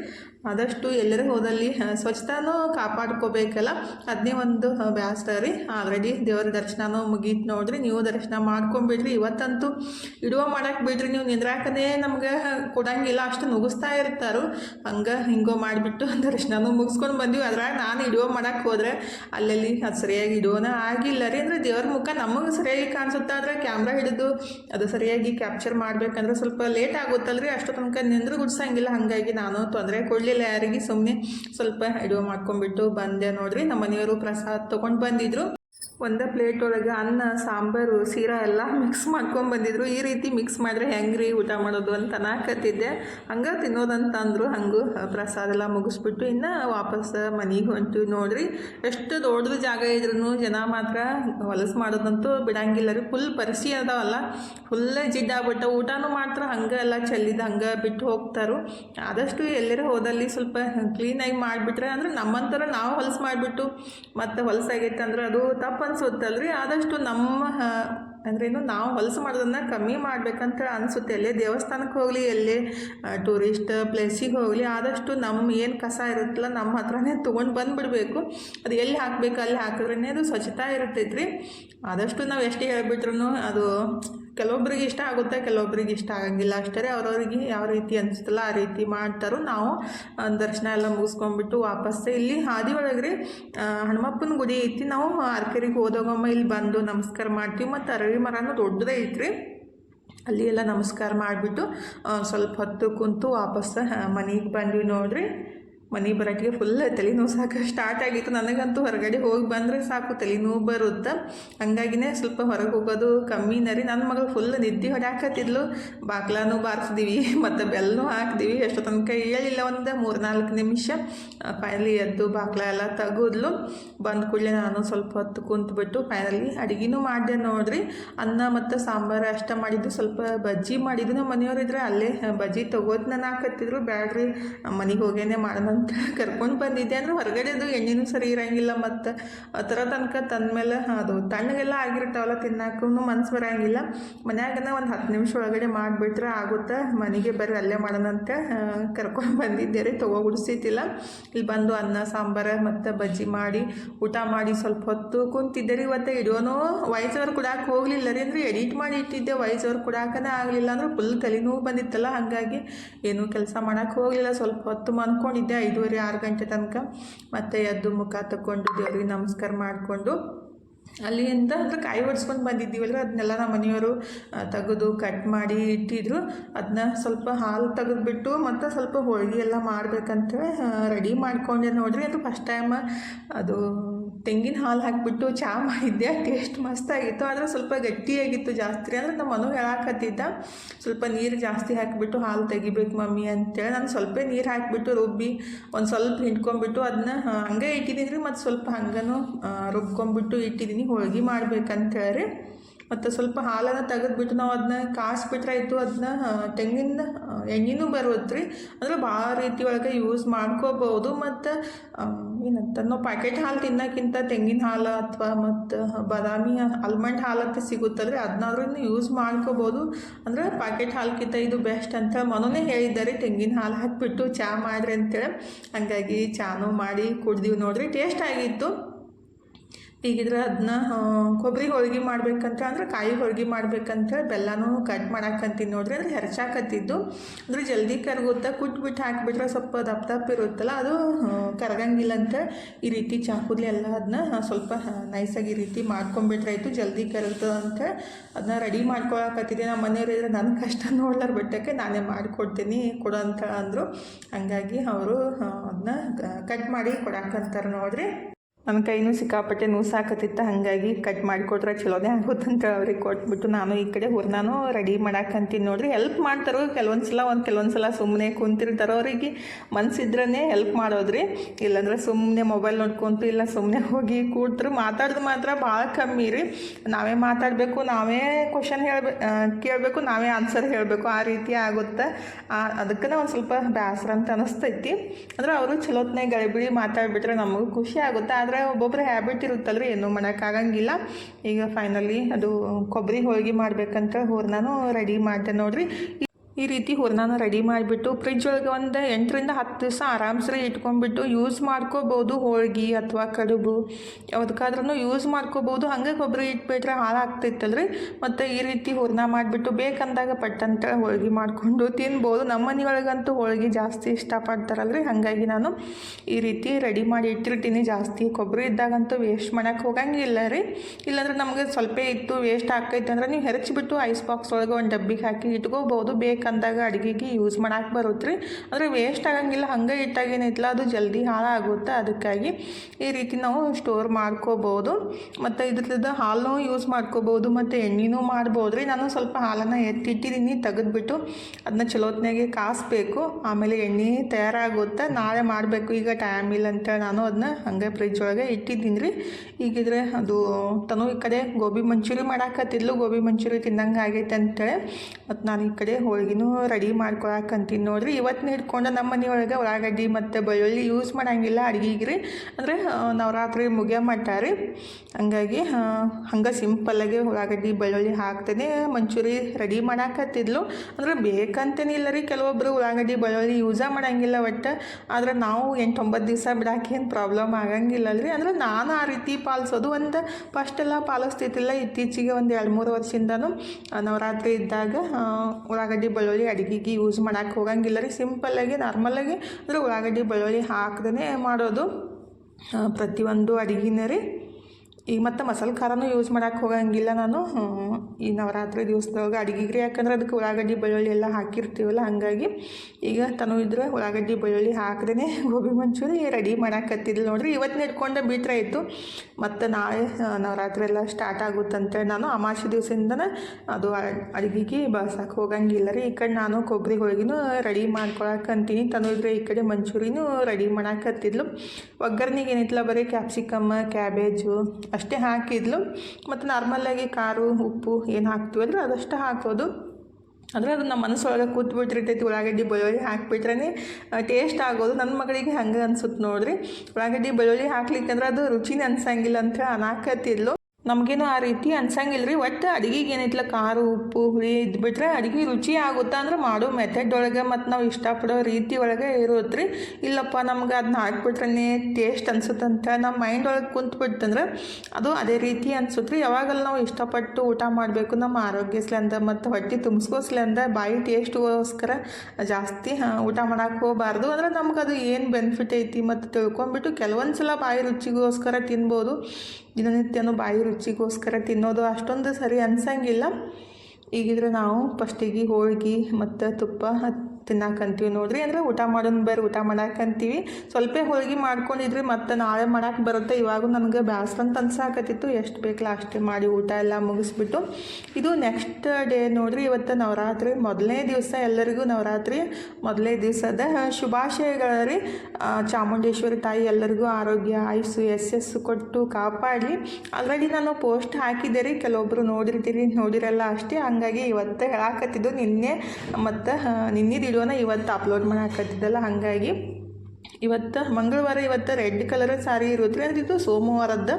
ಆದಷ್ಟು ಎಲ್ಲರೇ ಹೋದಲ್ಲಿ ಸ್ವಚ್ಛತಾನೂ ಕಾಪಾಡ್ಕೋಬೇಕಲ್ಲ? ಅದನ್ನೇ ಒಂದು ಬ್ಯಾಸ್ತ ರೀ. ಆಲ್ರೆಡಿ ದೇವ್ರ ದರ್ಶನನೂ ಮುಗೀತು ನೋಡ್ರಿ. ನೀವು ದರ್ಶನ ಮಾಡ್ಕೊಂಬಿಡ್ರಿ. ಇವತ್ತಂತೂ ಇಡುವ ಮಾಡಕ್ಕೆ ಬಿಡ್ರಿ. ನೀವು ನಿಂದ್ರಾಕನೇ ನಮ್ಗೆ ಕೊಡಂಗಿಲ್ಲ. ಅಷ್ಟು ನುಗ್ಗಿಸ್ತಾ ಇರ್ತಾರು. ಹಂಗೆ ಹಿಂಗೋ ಮಾಡಿಬಿಟ್ಟು ದರ್ಶನನೂ ಮುಗಿಸ್ಕೊಂಡು ಬಂದಿವಿ. ಅದ್ರಾಗ ನಾನು ಇಡುವ ಮಾಡಕ್ಕೆ ಹೋದ್ರೆ ಅಲ್ಲಲ್ಲಿ ಅದು ಸರಿಯಾಗಿ ಇಡುವನ ಆಗಿಲ್ಲ ರೀ. ಅಂದರೆ ದೇವ್ರ ಮುಖ ನಮಗೆ ಸರಿಯಾಗಿ ಕಾಣಿಸುತ್ತಾ ಆದರೆ ಕ್ಯಾಮ್ರಾ ಹಿಡಿದು ಅದು ಸರಿಯಾಗಿ ಕ್ಯಾಪ್ಚರ್ ಮಾಡಬೇಕಂದ್ರೆ ಸ್ವಲ್ಪ ಲೇಟ್ ಆಗುತ್ತಲ್ರಿ. ಅಷ್ಟು ತನಕ ನಿಂದ್ರೆ ಗುಡ್ಸಂಗಿಲ್ಲ ಹಾಗಾಗಿ ನಾನು ತೊಂದರೆ ಕೊಡಲಿಲ್ಲ ಯಾರಿಗೆ ಸುಮ್ಮನೆ ಸ್ವಲ್ಪ ಇಡುವ ಮಾಡ್ಕೊಂಡ್ಬಿಟ್ಟು ಬಂದೆ ನೋಡ್ರಿ. ನಮ್ಮ ಮನೆಯವರು ಪ್ರಸಾದ ತೊಗೊಂಡು ಬಂದಿದ್ರು. ಒಂದೇ ಪ್ಲೇಟ್ ಒಳಗೆ ಅನ್ನ, ಸಾಂಬಾರು ಸೀರಾ ಎಲ್ಲ ಮಿಕ್ಸ್ ಮಾಡ್ಕೊಂಡು ಬಂದಿದ್ರು. ಈ ರೀತಿ ಮಿಕ್ಸ್ ಮಾಡಿದ್ರೆ ಹೆಂಗ್ರಿ ಊಟ ಮಾಡೋದು ಅಂತ ನಾಕತ್ತಿದ್ದೆ ಹಂಗೆ ತಿನ್ನೋದಂತ ಅಂದರು ಹಂಗೂ. ಪ್ರಸಾದ ಎಲ್ಲ ಮುಗಿಸ್ಬಿಟ್ಟು ಇನ್ನು ವಾಪಸ್ ಮನೆಗೆ ಹೊಂಟು ನೋಡ್ರಿ. ಎಷ್ಟು ದೊಡ್ಡದು ಜಾಗ ಇದ್ರೂ ಜನ ಮಾತ್ರ ಹೊಲಸು ಮಾಡೋದಂತೂ ಬಿಡಂಗಿಲ್ಲ ರೀ. ಫುಲ್ ಪರಿಸಿ ಅದಾವಲ್ಲ. ಫುಲ್ ಜಿಡ್ಡಾಗ್ಬಿಟ್ಟ ಊಟನೂ ಮಾಡ್ತಾರೆ ಹಂಗೆ ಎಲ್ಲ ಚೆಲ್ಲಿದ ಹಂಗೆ ಬಿಟ್ಟು ಹೋಗ್ತಾರು. ಆದಷ್ಟು ಎಲ್ಲರೂ ಹೋದಲ್ಲಿ ಸ್ವಲ್ಪ ಕ್ಲೀನಾಗಿ ಮಾಡಿಬಿಟ್ರೆ ಅಂದ್ರೆ ನಮ್ಮಂತರ ನಾವು ಹೊಲಸು ಮಾಡಿಬಿಟ್ಟು ಮತ್ತು ಹೊಲಸಾಗೈತೆ ಅಂದ್ರೆ ಅದು ತಪ್ಪು ಅನ್ಸುತ್ತಲ್ರಿ ಆದಷ್ಟು ನಮ್ಮ ಅಂದ್ರೆ ಅಂದ್ರೇನು ನಾವು ಹೊಲಸು ಮಾಡೋದನ್ನ ಕಮ್ಮಿ ಮಾಡ್ಬೇಕಂತ ಅನ್ಸುತ್ತೆ. ಎಲ್ಲೇ ದೇವಸ್ಥಾನಕ್ಕೆ ಹೋಗಲಿ, ಎಲ್ಲೇ ಟೂರಿಸ್ಟ್ ಪ್ಲೇಸಿಗೆ ಹೋಗಲಿ, ಆದಷ್ಟು ನಮ್ಮ ಏನು ಕಸ ಇರುತ್ತಲ್ಲ ನಮ್ಮ ಹತ್ರನೇ ತೊಗೊಂಡು ಬಂದ್ಬಿಡ್ಬೇಕು. ಅದು ಎಲ್ಲಿ ಹಾಕಬೇಕು, ಅಲ್ಲಿ ಹಾಕಿದ್ರೇ ಅದು ಸ್ವಚ್ಛತಾ ಇರ್ತೈತೆ ರೀ ಆದಷ್ಟು ನಾವು ಎಷ್ಟು ಹೇಳ್ಬಿಟ್ರು ಅದು ಕೆಲವೊಬ್ರಿಗೆ ಇಷ್ಟ ಆಗುತ್ತೆ, ಕೆಲವೊಬ್ರಿಗೆ ಇಷ್ಟ ಆಗಂಗಿಲ್ಲ. ಅಷ್ಟೇ ಅವ್ರವ್ರಿಗೆ ಯಾವ ರೀತಿ ಅನಿಸ್ತಲ್ಲ ಆ ರೀತಿ ಮಾಡ್ತಾರೋ. ನಾವು ದರ್ಶನ ಎಲ್ಲ ಮುಗಿಸ್ಕೊಂಡ್ಬಿಟ್ಟು ವಾಪಸ್ ಇಲ್ಲಿ ಹಾದಿ ಒಳಗೆ ರೀ ಹನುಮಪ್ಪನ ಗುಡಿ ಐತಿ. ನಾವು ಅರ್ಕೆರಿಗೆ ಹೋದಾಗಮ್ಮ ಇಲ್ಲಿ ಬಂದು ನಮಸ್ಕಾರ ಮಾಡ್ತೀವಿ ಮತ್ತು ಅರವಿ ಮರನೂ ದೊಡ್ಡದೇ ಐತ್ರಿ. ಅಲ್ಲಿ ಎಲ್ಲ ನಮಸ್ಕಾರ ಮಾಡಿಬಿಟ್ಟು ಸ್ವಲ್ಪ ಹೊತ್ತು ಕುಂತು ವಾಪಸ್ ಮನೆಗೆ ಬಂದ್ವಿ ನೋಡ್ರಿ. ಮನೆಗೆ ಬರೋಕ್ಕೆ ಫುಲ್ ತಲೆನೋವು ಸಾಕು ಸ್ಟಾರ್ಟ್ ಆಗಿತ್ತು. ನನಗಂತೂ ಹೊರಗಡೆ ಹೋಗಿ ಬಂದರೆ ಸಾಕು, ತಲೆನೋವು ಬರುತ್ತೆ. ಹಂಗಾಗಿನೇ ಸ್ವಲ್ಪ ಹೊರಗೆ ಹೋಗೋದು ಕಮ್ಮಿನೇ ರೀ. ನನ್ನ ಮಗಳು ಫುಲ್ ನಿದ್ದೆ ಹೊಡ್ಯಾಕತ್ತಿದ್ಲು. ಬಾಗ್ಲಾನು ಬಾರಿಸಿದೀವಿ, ಮತ್ತು ಬೆಲ್ಲನೂ ಹಾಕಿದೀವಿ. ಎಷ್ಟೋ ತನಕ ಹೇಳಿಲ್ಲ ಒಂದು ಮೂರು ನಾಲ್ಕು ನಿಮಿಷ ಫೈನಲಿ ಎದ್ದು ಬಾಗ್ಲ ಎಲ್ಲ ತೆಗೆದ್ಲು. ಬಂದ ಕೂಡಲೇ ನಾನು ಸ್ವಲ್ಪ ಹೊತ್ತು ಕುಂತ್ಬಿಟ್ಟು ಫೈನಲಿ ಅಡುಗೆನೂ ಮಾಡಿದೆ ನೋಡ್ರಿ. ಅನ್ನ ಮತ್ತು ಸಾಂಬಾರು ಅಷ್ಟ ಮಾಡಿದ್ದು. ಸ್ವಲ್ಪ ಬಜ್ಜಿ ಮಾಡಿದ್ದು ನಮ್ಮ ಮನೆಯವ್ರು ಇದ್ರೆ ಅಲ್ಲೇ ಬಜ್ಜಿ ತಗೋದು ನಾನು ಹಾಕತ್ತಿದ್ರು. ಬ್ಯಾಡ್ರಿ, ಮನೆಗೆ ಹೋಗೇನೆ ಮಾಡೋಣ ಅಂತ ಕರ್ಕೊಂಡು ಬಂದಿದ್ದೆ ಅಂದ್ರೆ ಹೊರಗಡೆದು ಎಣ್ಣೆನೂ ಸರಿ ಇರಂಗಿಲ್ಲ ಮತ್ತು ಆ ಥರ ತನಕ ತಂದಮೇಲೆ ಅದು ತಣ್ಣಗೆಲ್ಲ ಆಗಿರ್ತಾವಲ್ಲ ತಿನ್ನಕ್ಕೂ ಮನ್ಸು ಬರಂಗಿಲ್ಲ. ಮನ್ಯಾಗನ ಒಂದು ಹತ್ತು ನಿಮಿಷ ಒಳಗಡೆ ಮಾಡಿಬಿಟ್ರೆ ಆಗುತ್ತೆ? ಮನೆಗೆ ಬರ್ರಿ, ಅಲ್ಲೇ ಮಾಡೋಣ ಅಂತ ಕರ್ಕೊಂಡು ಬಂದಿದ್ದೆ ರೀ ತೊಗೊಬಿಡಿಸಿತಿಲ್ಲ ಇಲ್ಲಿ ಬಂದು ಅನ್ನ, ಸಾಂಬಾರು ಮತ್ತು ಬಜ್ಜಿ ಮಾಡಿ, ಊಟ ಮಾಡಿ ಸ್ವಲ್ಪ ಹೊತ್ತು ಕುಂತಿದ್ದೆ ರೀ ಇವತ್ತು. ಇಡೋನು ವಯಸ್ಸವ್ರು ಕೊಡಕ್ಕೆ ಹೋಗಲಿಲ್ಲ ರೀ ಅಂದರೆ ಎಡಿಟ್ ಮಾಡಿ ಇಟ್ಟಿದ್ದೆ. ವಯಸ್ಸವ್ರು ಕೊಡಾಕನೇ ಆಗಲಿಲ್ಲ ಅಂದ್ರೆ ಫುಲ್ ತಲೆನೋವು ಬಂದಿತ್ತಲ್ಲ. ಹಾಗಾಗಿ ಏನೂ ಕೆಲಸ ಮಾಡೋಕ್ಕೆ ಹೋಗಲಿಲ್ಲ. ಸ್ವಲ್ಪ ಹೊತ್ತು ಮನ್ಕೊಂಡಿದ್ದೆ. ಐದೂವರೆ, ಆರು ಗಂಟೆ ತನಕ ಮತ್ತೆ ಎದ್ದು ಮುಖ ತಕ್ಕೊಂಡು ದೇವ್ರಿಗೆ ನಮಸ್ಕಾರ ಮಾಡಿಕೊಂಡು ಅಲ್ಲಿಂದ ಅಂದ್ರೆ ಕಾಯಿ ಒಡ್ಸ್ಕೊಂಡು ಬಂದಿದ್ದೀವಲ್ಲ ಅದನ್ನೆಲ್ಲ ನಮ್ಮ ಮನೆಯವರು ತೆಗೆದು ಕಟ್ ಮಾಡಿ ಇಟ್ಟಿದ್ರು. ಅದನ್ನ ಸ್ವಲ್ಪ ಹಾಲು ತೆಗೆದುಬಿಟ್ಟು ಮತ್ತು ಸ್ವಲ್ಪ ಹೋಳಿಗೆ ಎಲ್ಲ ಮಾಡಬೇಕಂತ ರೆಡಿ ಮಾಡ್ಕೊಂಡೆ ನೋಡ್ರಿ. ಅದು ಫಸ್ಟ್ ಟೈಮ್ ಅದು ತೆಂಗಿನ ಹಾಲು ಹಾಕಿಬಿಟ್ಟು ಚಹಾ ಮಾಡಿದ್ದೆ. ಟೇಸ್ಟ್ ಮಸ್ತಾಗಿತ್ತು ಆದರೆ ಸ್ವಲ್ಪ ಗಟ್ಟಿಯಾಗಿತ್ತು ಜಾಸ್ತಿ. ಅಂದರೆ ನಮ್ಮ ಮನು ಹೇಳಾಕತ್ತಿದ್ದ, ಸ್ವಲ್ಪ ನೀರು ಜಾಸ್ತಿ ಹಾಕಿಬಿಟ್ಟು ಹಾಲು ತೆಗಿಬೇಕು ಮಮ್ಮಿ ಅಂತೇಳಿ. ನಾನು ಸ್ವಲ್ಪ ನೀರು ಹಾಕಿಬಿಟ್ಟು ರುಬ್ಬಿ ಒಂದು ಸ್ವಲ್ಪ ಹಿಂಡ್ಕೊಂಡ್ಬಿಟ್ಟು ಅದನ್ನ ಹಂಗೆ ಇಟ್ಟಿದ್ದೀನಿ ರೀ. ಮತ್ತು ಸ್ವಲ್ಪ ಹಂಗನೂ ರುಬ್ಕೊಂಬಿಟ್ಟು ಇಟ್ಟಿದ್ದೀನಿ. ಹೋಳ್ಗೆ ಮಾಡ್ಬೇಕಂತ ಹೇಳಿ ಮತ್ತು ಸ್ವಲ್ಪ ಹಾಲನ್ನು ತೆಗೆದುಬಿಟ್ಟು ನಾವು ಅದನ್ನ ಕಾಯಿಸ್ಬಿಟ್ರೆ ಆಯಿತು ಅದನ್ನ ತೆಂಗಿನ ಎಣ್ಣಿನೂ ಬರುತ್ತೆ ರೀ ಅಂದರೆ ಭಾಳ ರೀತಿ ಒಳಗೆ ಯೂಸ್ ಮಾಡ್ಕೋಬೋದು. ಮತ್ತು ಏನಂತ, ನಾವು ಪ್ಯಾಕೆಟ್ ಹಾಲು ತಿನ್ನೋಕ್ಕಿಂತ ತೆಂಗಿನ ಹಾಲು ಅಥವಾ ಮತ್ತು ಬಾದಾಮಿ ಆಲ್ಮಂಡ್ ಹಾಲು ಅಂತ ಸಿಗುತ್ತಲ್ರಿ ಅದನ್ನಾದ್ರೂ ಯೂಸ್ ಮಾಡ್ಕೋಬೋದು. ಅಂದರೆ ಪ್ಯಾಕೆಟ್ ಹಾಲ್ಕಿಂತ ಇದು ಬೆಸ್ಟ್ ಅಂತ ಮನೋನೇ ಹೇಳಿದ್ದಾರೆ. ತೆಂಗಿನ ಹಾಲು ಹಾಕಿಬಿಟ್ಟು ಚಹಾ ಮಾಡಿರಿ ಅಂತೇಳಿ. ಹಂಗಾಗಿ ಚಾನೂ ಮಾಡಿ ಕುಡ್ದೀವಿ ನೋಡಿರಿ. ಟೇಸ್ಟ್ ಆಗಿತ್ತು. ಈಗಿದ್ರೆ ಅದನ್ನ ಕೊಬ್ಬರಿ ಹೋಳ್ಗೆ ಮಾಡ್ಬೇಕಂತ ಅಂದ್ರೆ ಕಾಯಿ ಹೋಳಿಗೆ ಮಾಡ್ಬೇಕಂತ ಬೆಲ್ಲನೂ ಕಟ್ ಮಾಡಾಕಂತೀನಿ ನೋಡ್ರಿ. ಅಂದ್ರೆ ಹೆರ್ಚಾಕತ್ತಿದ್ದು. ಅಂದ್ರೆ ಜಲ್ದಿ ಕರ್ಗುತ್ತಾ ಕುಟ್ಬಿಟ್ಟು ಹಾಕಿಬಿಟ್ರೆ ಸ್ವಲ್ಪ ದಪ್ಪ ದಪ್ಪ ಇರುತ್ತಲ್ಲ, ಅದು ಕರಗಂಗಿಲ್ಲ ಅಂತ ಈ ರೀತಿ ಚಾಕುಲಿ ಎಲ್ಲ ಅದನ್ನ ಸ್ವಲ್ಪ ನೈಸಾಗಿ ಈ ರೀತಿ ಮಾಡ್ಕೊಂಬಿಟ್ರೆ ಆಯಿತು, ಜಲ್ದಿ ಕರಗ್ತದಂತ ಅದನ್ನ ರೆಡಿ ಮಾಡ್ಕೊಳಕತ್ತಿದ್ದೆ. ನಮ್ಮ ಮನೆಯವ್ರು ಇದ್ರೆ ನನ್ನ ಕಷ್ಟ ನೋಡ್ಲಾರ ಬಿಟ್ಟಕ್ಕೆ ನಾನೇ ಮಾಡಿಕೊಡ್ತೀನಿ, ಕೊಡು ಅಂತ ಅಂದರು. ಹಂಗಾಗಿ ಅವರು ಅದನ್ನ ಕಟ್ ಮಾಡಿ ಕೊಡಾಕಂತಾರೆ ನೋಡ್ರಿ. ನನ್ನ ಕೈನೂ ಸಿಕ್ಕಾಪಟ್ಟೆ ನೂಸಾಕತ್ತಿತ್ತು. ಹಾಗಾಗಿ ಕಟ್ ಮಾಡಿಕೊಟ್ರೆ ಚಲೋನೇ ಆಗುತ್ತಂತ ಅವ್ರಿಗೆ ಕೊಟ್ಬಿಟ್ಟು ನಾನು ಈ ಕಡೆ ನಾನು ರೆಡಿ ಮಾಡಾಕಂತೀನಿ ನೋಡ್ರಿ. ಹೆಲ್ಪ್ ಮಾಡ್ತಾರೋ ಕೆಲವೊಂದು ಸಲ ಒಂದು ಕೆಲವೊಂದು ಸಲ ಸುಮ್ಮನೆ ಕುಂತಿರ್ತಾರೋ ಅವರಿಗೆ. ಮನ್ಸಿದ್ರೇ ಹೆಲ್ಪ್ ಮಾಡೋದ್ರಿ. ಇಲ್ಲಾಂದ್ರೆ ಸುಮ್ಮನೆ ಮೊಬೈಲ್ ನೋಡ್ಕೊಂತು, ಇಲ್ಲ ಸುಮ್ಮನೆ ಹೋಗಿ ಕೂಡ್ತ್ರು ಮಾತಾಡೋದು ಮಾತ್ರ ಭಾಳ ಕಮ್ಮಿ ರೀ. ನಾವೇ ಮಾತಾಡಬೇಕು, ನಾವೇ ಕ್ವಶನ್ ಹೇಳ್ಬೇ ಕೇಳಬೇಕು, ನಾವೇ ಆನ್ಸರ್ ಹೇಳಬೇಕು. ಆ ರೀತಿ ಆಗುತ್ತೆ? ಅದಕ್ಕೆ ಒಂದು ಸ್ವಲ್ಪ ಬೇಸರ ಅಂತ ಅನಿಸ್ತೈತಿ. ಅಂದ್ರೆ ಅವರು ಚಲೋತ್ನೇ ಗಳಿಬಿಡಿ ಮಾತಾಡ್ಬಿಟ್ರೆ ನಮಗೂ ಖುಷಿ ಆಗುತ್ತೆ. ಆದರೆ ಒಬ್ಬೊಬ್ರ ಹ್ಯಾಬಿಟ್ ಇರುತ್ತಲ್ರಿ, ಏನೂ ಮಾಡೋಕ್ಕಾಗಂಗಿಲ್ಲ ಈಗ ಫೈನಲಿ ಅದು ಕೊಬ್ಬರಿ ಹೋಳಿಗೆ ಮಾಡ್ಬೇಕಂತ ಹೂರ್ನಾನು ರೆಡಿ ಮಾಡಿದೆ ನೋಡ್ರಿ. ಈ ರೀತಿ ಹೂರ್ಣನ ರೆಡಿ ಮಾಡಿಬಿಟ್ಟು ಫ್ರಿಜ್ ಒಳಗೆ ಒಂದು ಎಂಟರಿಂದ ಹತ್ತು ದಿವಸ ಆರಾಮ್ಸರಿ ಇಟ್ಕೊಂಡ್ಬಿಟ್ಟು ಯೂಸ್ ಮಾಡ್ಕೋಬೋದು. ಹೋಳ್ಗೆ ಅಥವಾ ಕಡುಬು ಯಾವುದಕ್ಕಾದ್ರೂ ಯೂಸ್ ಮಾಡ್ಕೋಬೋದು. ಹಂಗೆ ಕೊಬ್ಬರಿ ಇಟ್ಬಿಟ್ರೆ ಹಾಳಾಗ್ತೈತಲ್ರಿ ಮತ್ತು ಈ ರೀತಿ ಹೂರ್ಣ ಮಾಡಿಬಿಟ್ಟು ಬೇಕಂದಾಗ ಪಟ್ಟಂತ ಹೋಳ್ಗೆ ಮಾಡಿಕೊಂಡು ತಿನ್ಬೋದು. ನಮ್ಮ ಮನೆಯೊಳಗಂತೂ ಹೋಳ್ಗೆ ಜಾಸ್ತಿ ಇಷ್ಟಪಡ್ತಾರಲ್ರಿ? ಹಾಗಾಗಿ ನಾನು ಈ ರೀತಿ ರೆಡಿ ಮಾಡಿ ಇಟ್ಟಿರ್ತೀನಿ. ಜಾಸ್ತಿ ಕೊಬ್ಬರಿ ಇದ್ದಾಗಂತೂ ವೇಸ್ಟ್ ಮಾಡೋಕೆ ಹೋಗಂಗಿಲ್ಲ ರೀ. ಇಲ್ಲಾಂದ್ರೆ ನಮಗೆ ಸ್ವಲ್ಪ ಇತ್ತು ವೇಸ್ಟ್ ಆಕೈತೆ ಅಂದರೆ ನೀವು ಹೆರಚಿಬಿಟ್ಟು ಐಸ್ ಬಾಕ್ಸ್ ಒಳಗೆ ಒಂದು ಡಬ್ಬಿಗೆ ಹಾಕಿ ಇಟ್ಕೋಬೋದು. ಬೇಕಂದಾಗ ಅಡುಗೆಗೆ ಯೂಸ್ ಮಾಡೋಕೆ ಬರುತ್ತೆ ರೀ ಅಂದರೆ ವೇಸ್ಟ್ ಆಗಂಗಿಲ್ಲ, ಹಂಗೆ ಇಟ್ಟಾಗೇನೈತಲ್ಲ ಅದು ಜಲ್ದಿ ಹಾಳಾಗುತ್ತೆ? ಅದಕ್ಕಾಗಿ ಈ ರೀತಿ ನಾವು ಸ್ಟೋರ್ ಮಾಡ್ಕೋಬೋದು. ಮತ್ತು ಇದ್ರದ್ದು ಹಾಲು ಯೂಸ್ ಮಾಡ್ಕೋಬೋದು, ಮತ್ತು ಎಣ್ಣೆನೂ ಮಾಡ್ಬೋದು ರೀ ನಾನು ಸ್ವಲ್ಪ ಹಾಲನ್ನು ಎತ್ತಿಟ್ಟಿದ್ದೀನಿ ತೆಗೆದ್ಬಿಟ್ಟು ಅದನ್ನ ಚಲೋತ್ನಾಗೆ ಕಾಸಬೇಕು. ಆಮೇಲೆ ಎಣ್ಣೆ ತಯಾರಾಗುತ್ತೆ? ನಾಳೆ ಮಾಡಬೇಕು. ಈಗ ಟೈಮ್ ಇಲ್ಲ ಅಂತೇಳಿ ನಾನು ಅದನ್ನ ಹಂಗೆ ಫ್ರಿಜ್ ಒಳಗೆ ಇಟ್ಟಿದ್ದೀನಿ ರೀ ಈಗಿದ್ರೆ ಅದು ತನು ಈ ಕಡೆ ಗೋಬಿ ಮಂಚೂರಿ ಮಾಡಾಕತ್ತಿದ್ಲು. ಗೋಬಿ ಮಂಚೂರಿ ತಿನ್ನಂಗೆ ಆಗೈತೆ ಅಂತೇಳಿ ಮತ್ತು ನಾನು ಈ ಕಡೆ ಹೋಳ್ಗಿನೂ ರೆಡಿ ಮಾಡ್ಕೊಳಕಂತೀನಿ ನೋಡಿರಿ. ಇವತ್ತಿನ ಹಿಡ್ಕೊಂಡು ನಮ್ಮ ಮನೆಯೊಳಗೆ ಉಳ್ಳಾಗಡ್ಡಿ ಮತ್ತು ಬೆಳ್ಳುಳ್ಳಿ ಯೂಸ್ ಮಾಡೋಂಗಿಲ್ಲ ಅಡುಗೆಗೆ ರೀ ಅಂದರೆ ನವರಾತ್ರಿ ಮುಗಿಯೋ ಮಟ್ಟ ರೀ. ಹಂಗಾಗಿ ಹಂಗೆ ಸಿಂಪಲ್ಲಾಗಿ ಉಳ್ಳಾಗಡ್ಡಿ, ಬೆಳ್ಳುಳ್ಳಿ ಹಾಕ್ತೇನೆ. ಮಂಚೂರಿ ರೆಡಿ ಮಾಡಾಕತ್ತಿದ್ಲು. ಅಂದ್ರೆ ಬೇಕಂತೇನಿಲ್ಲ ರೀ. ಕೆಲವೊಬ್ಬರು ಉಳ್ಳಾಗಡ್ಡಿ, ಬೆಳ್ಳುಳ್ಳಿ ಯೂಸ ಮಾಡೋಂಗಿಲ್ಲ ಒಟ್ಟು. ಆದ್ರೆ ನಾವು ಎಂಟೊಂಬತ್ತು ದಿವಸ ಬಿಡಾಕೆ ಏನು ಪ್ರಾಬ್ಲಮ್ ಆಗಂಗಿಲ್ಲ ರೀ. ಅಂದ್ರೆ ನಾನು ಆ ರೀತಿ ಪಾಲಿಸೋದು ಒಂದು ಫಸ್ಟೆಲ್ಲ ಪಾಲಿಸ್ತಿದ್ದಿಲ್ಲ. ಇತ್ತೀಚೆಗೆ ಒಂದು ಎರಡು ಮೂರು ವರ್ಷದಿಂದನೂ ನವರಾತ್ರಿ ಇದ್ದಾಗ ಉಳ್ಳಾಗಡ್ಡಿ, ಬೆಳ್ಳುಳ್ಳಿ ಅಡುಗೆಗೆ ಯೂಸ್ ಮಾಡೋಕ್ಕೆ ಹೋಗಂಗಿಲ್ಲ ರೀ. ಸಿಂಪಲ್ಲಾಗಿ ನಾರ್ಮಲಾಗಿ ಅಂದರೆ ಉಳ್ಳಾಗಡ್ಡಿ, ಬೆಳ್ಳುಳ್ಳಿ ಹಾಕ್ದೇ ಮಾಡೋದು ಪ್ರತಿಯೊಂದು ಅಡುಗೆನೇ ರೀ. ಈಗ ಮತ್ತು ಮಸಾಲೆ ಖಾರನೂ ಯೂಸ್ ಮಾಡಕ್ಕೆ ಹೋಗಂಗಿಲ್ಲ ನಾನು. ಈ ನವರಾತ್ರಿ ದಿವಸದೊಳಗೆ ಅಡುಗೆಗೆ ಯಾಕಂದ್ರೆ ಅದಕ್ಕೆ ಉಳ್ಳಾಗಡ್ಡಿ, ಬೆಳ್ಳುಳ್ಳಿ ಎಲ್ಲ ಹಾಕಿರ್ತೀವಲ್ಲ, ಹಾಗಾಗಿ ಈಗ ತನು ಇದ್ರೆ ಉಳ್ಳಾಗಡ್ಡಿ, ಬೆಳ್ಳುಳ್ಳಿ ಹಾಕ್ದೇ ಗೋಬಿ ಮಂಚೂರಿ ರೆಡಿ ಮಾಡಾಕತ್ತಿದ್ಲು ನೋಡ್ರಿ. ಇವತ್ತಿನ ಇಟ್ಕೊಂಡೆ ಬೀಟ್ರೆ ಇತ್ತು ಮತ್ತು ನಾಳೆ ನವರಾತ್ರಿ ಎಲ್ಲ ಸ್ಟಾರ್ಟ್ ಆಗುತ್ತಂತೇಳಿ ನಾನು ಅಮಾಸೆ ದಿವಸದಿಂದನೇ ಅದು ಅಡುಗೆಗೆ ಬಳಸಕ್ಕೆ ಹೋಗಂಗಿಲ್ಲ ರೀ. ಈ ಕಡೆ ನಾನು ಕೊಬ್ಬರಿ ಹೋಳಿಗೆನೂ ರೆಡಿ ಮಾಡ್ಕೊಳಕಂತೀನಿ ತನು ಇದ್ರೆ ಈ ಕಡೆ ಮಂಚೂರಿನೂ ರೆಡಿ ಮಾಡಾಕತ್ತಿದ್ಲು ಒಗ್ಗರ್ನಿಗೆ ಏನಿತ್ತಲ್ಲ ಬರೀ ಕ್ಯಾಪ್ಸಿಕಮ್ ಕ್ಯಾಬೇಜು ಅಷ್ಟೇ ಹಾಕಿದ್ಲು. ಮತ್ತು ನಾರ್ಮಲಾಗಿ ಖಾರ ಉಪ್ಪು ಏನು ಹಾಕ್ತೀವಲ್ಲ ಅದಷ್ಟೇ ಹಾಕೋದು. ಅಂದರೆ ಅದು ನಮ್ಮ ಮನಸ್ಸೊಳಗೆ ಕೂತ್ಬಿಟ್ಟಿರ್ತೈತಿ, ಉಳ್ಳಾಗಡ್ಡಿ, ಬೆಳ್ಳುಳ್ಳಿ ಹಾಕಿಬಿಟ್ರೇ ಟೇಸ್ಟ್ ಆಗೋದು. ನನ್ನ ಮಗಳಿಗೆ ಹಂಗೆ ಅನ್ಸುತ್ತೆ ನೋಡ್ರಿ. ಉಳ್ಳಾಗಡ್ಡಿ, ಬೆಳ್ಳುಳ್ಳಿ ಹಾಕ್ಲಿಕ್ಕಂದ್ರೆ ಅದು ರುಚಿನೇ ಅನ್ಸಂಗಿಲ್ಲ ಅಂತ ಅನ್ನಾಕತ್ತಿದ್ಲು ನಮಗೇನು ಆ ರೀತಿ ಅನ್ಸಂಗಿಲ್ಲ ರೀ ಒಟ್ಟು ಅಡುಗೆಗೆ ಏನೈತಿಲ್ಲ ಖಾರ, ಉಪ್ಪು, ಹುಳಿ ಇದ್ಬಿಟ್ರೆ ಅಡುಗೆ ರುಚಿ ಆಗುತ್ತಾ ಅಂದ್ರೆ ಮಾಡೋ ಮೆಥಡ್ ಒಳಗೆ ಮತ್ತು ನಾವು ಇಷ್ಟಪಡೋ ರೀತಿ ಒಳಗೆ ಇರುತ್ತೆ ರೀ ಇಲ್ಲಪ್ಪ ನಮ್ಗೆ ಅದನ್ನ ಹಾಕ್ಬಿಟ್ರೆ ಟೇಸ್ಟ್ ಅನ್ಸುತ್ತಂತ ನಮ್ಮ ಮೈಂಡ್ ಒಳಗೆ ಕುಂತ್ಬಿಡ್ತಂದ್ರೆ ಅದು ಅದೇ ರೀತಿ ಅನ್ಸುತ್ತೆ ರೀ ಯಾವಾಗಲ್ಲ ನಾವು ಇಷ್ಟಪಟ್ಟು ಊಟ ಮಾಡಬೇಕು ನಮ್ಮ ಆರೋಗ್ಯ ಸ್ಲಂದ ಮತ್ತು ಹೊಟ್ಟೆ ತುಂಬಿಸ್ಕೋಸ್ಲಂದ ಬಾಯಿ ಟೇಸ್ಟ್ಗೋಸ್ಕರ ಜಾಸ್ತಿ ಊಟ ಮಾಡಕ್ಕೆ ಹೋಗಬಾರ್ದು. ಅಂದ್ರೆ ನಮ್ಗೆ ಅದು ಏನು ಬೆನಿಫಿಟ್ ಐತಿ ಮತ್ತು ತಿಳ್ಕೊಂಬಿಟ್ಟು ಕೆಲವೊಂದು ಸಲ ಬಾಯಿ ರುಚಿಗೋಸ್ಕರ ತಿನ್ಬೋದು. ದಿನನಿತ್ಯನೂ ಬಾಯಿ ರುಚಿಗೋಸ್ಕರ ತಿನ್ನೋದು ಅಷ್ಟೊಂದು ಸರಿ ಅನ್ಸಂಗಿಲ್ಲ. ಈಗಿದ್ರೆ ನಾವು ಫಸ್ಟಿಗೆ ಹೋಳ್ಗೆ ಮತ್ತು ತುಪ್ಪ ತಿನ್ನಾಕಂತೀವಿ ನೋಡ್ರಿ. ಅಂದರೆ ಊಟ ಮಾಡೋನ್ ಬೇರೆ ಊಟ ಮಾಡಾಕಂತೀವಿ. ಸ್ವಲ್ಪ ಹೋಳಿಗೆ ಮಾಡ್ಕೊಂಡಿದ್ರಿ, ಮತ್ತು ನಾಳೆ ಮಾಡಕ್ಕೆ ಬರುತ್ತೆ. ಇವಾಗೂ ನನಗೆ ಬ್ಯಾಸ್ರ ಅಂತ ಅನ್ಸಾಕತ್ತಿತ್ತು. ಎಷ್ಟು ಬೇಕಲ್ಲ ಅಷ್ಟೇ ಮಾಡಿ ಊಟ ಎಲ್ಲ ಮುಗಿಸ್ಬಿಟ್ಟು. ಇದು ನೆಕ್ಸ್ಟ್ ಡೇ ನೋಡ್ರಿ, ಇವತ್ತು ನವರಾತ್ರಿ. ಮೊದಲನೇ ದಿವಸ ಎಲ್ಲರಿಗೂ ನವರಾತ್ರಿ. ಮೊದಲನೇ ದಿವಸದ ಶುಭಾಶಯಗಳ ರೀ ಚಾಮುಂಡೇಶ್ವರಿ ತಾಯಿ ಎಲ್ಲರಿಗೂ ಆರೋಗ್ಯ, ಆಯುಸ್ಸು, ಯಶಸ್ಸು ಕೊಟ್ಟು ಕಾಪಾಡಲಿ. ಆಲ್ರೆಡಿ ನಾನು ಪೋಸ್ಟ್ ಹಾಕಿದ್ದೆ ರೀ ಕೆಲವೊಬ್ಬರು ನೋಡಿರ್ತೀರಿ, ನೋಡಿರಲ್ಲ ಅಷ್ಟೇ. ಹಂಗಾಗಿ ಇವತ್ತು ಹೇಳಾಕತ್ತಿದ್ದು ನಿನ್ನೆ, ಮತ್ತು ನಿನ್ನೆ ವಿಡಿಯೋನ ಇವತ್ತು ಅಪ್ಲೋಡ್ ಮಾಡಾಕತ್ತಿದ್ದಲ್ಲ, ಹಾಗಾಗಿ ಇವತ್ತು ಮಂಗಳವಾರ ಇವತ್ತು ರೆಡ್ ಕಲರ್ ಸಾರಿ ಇರುತ್ತೆ ಅಂದ್ರೆ ಇದು ಸೋಮವಾರದ್ದು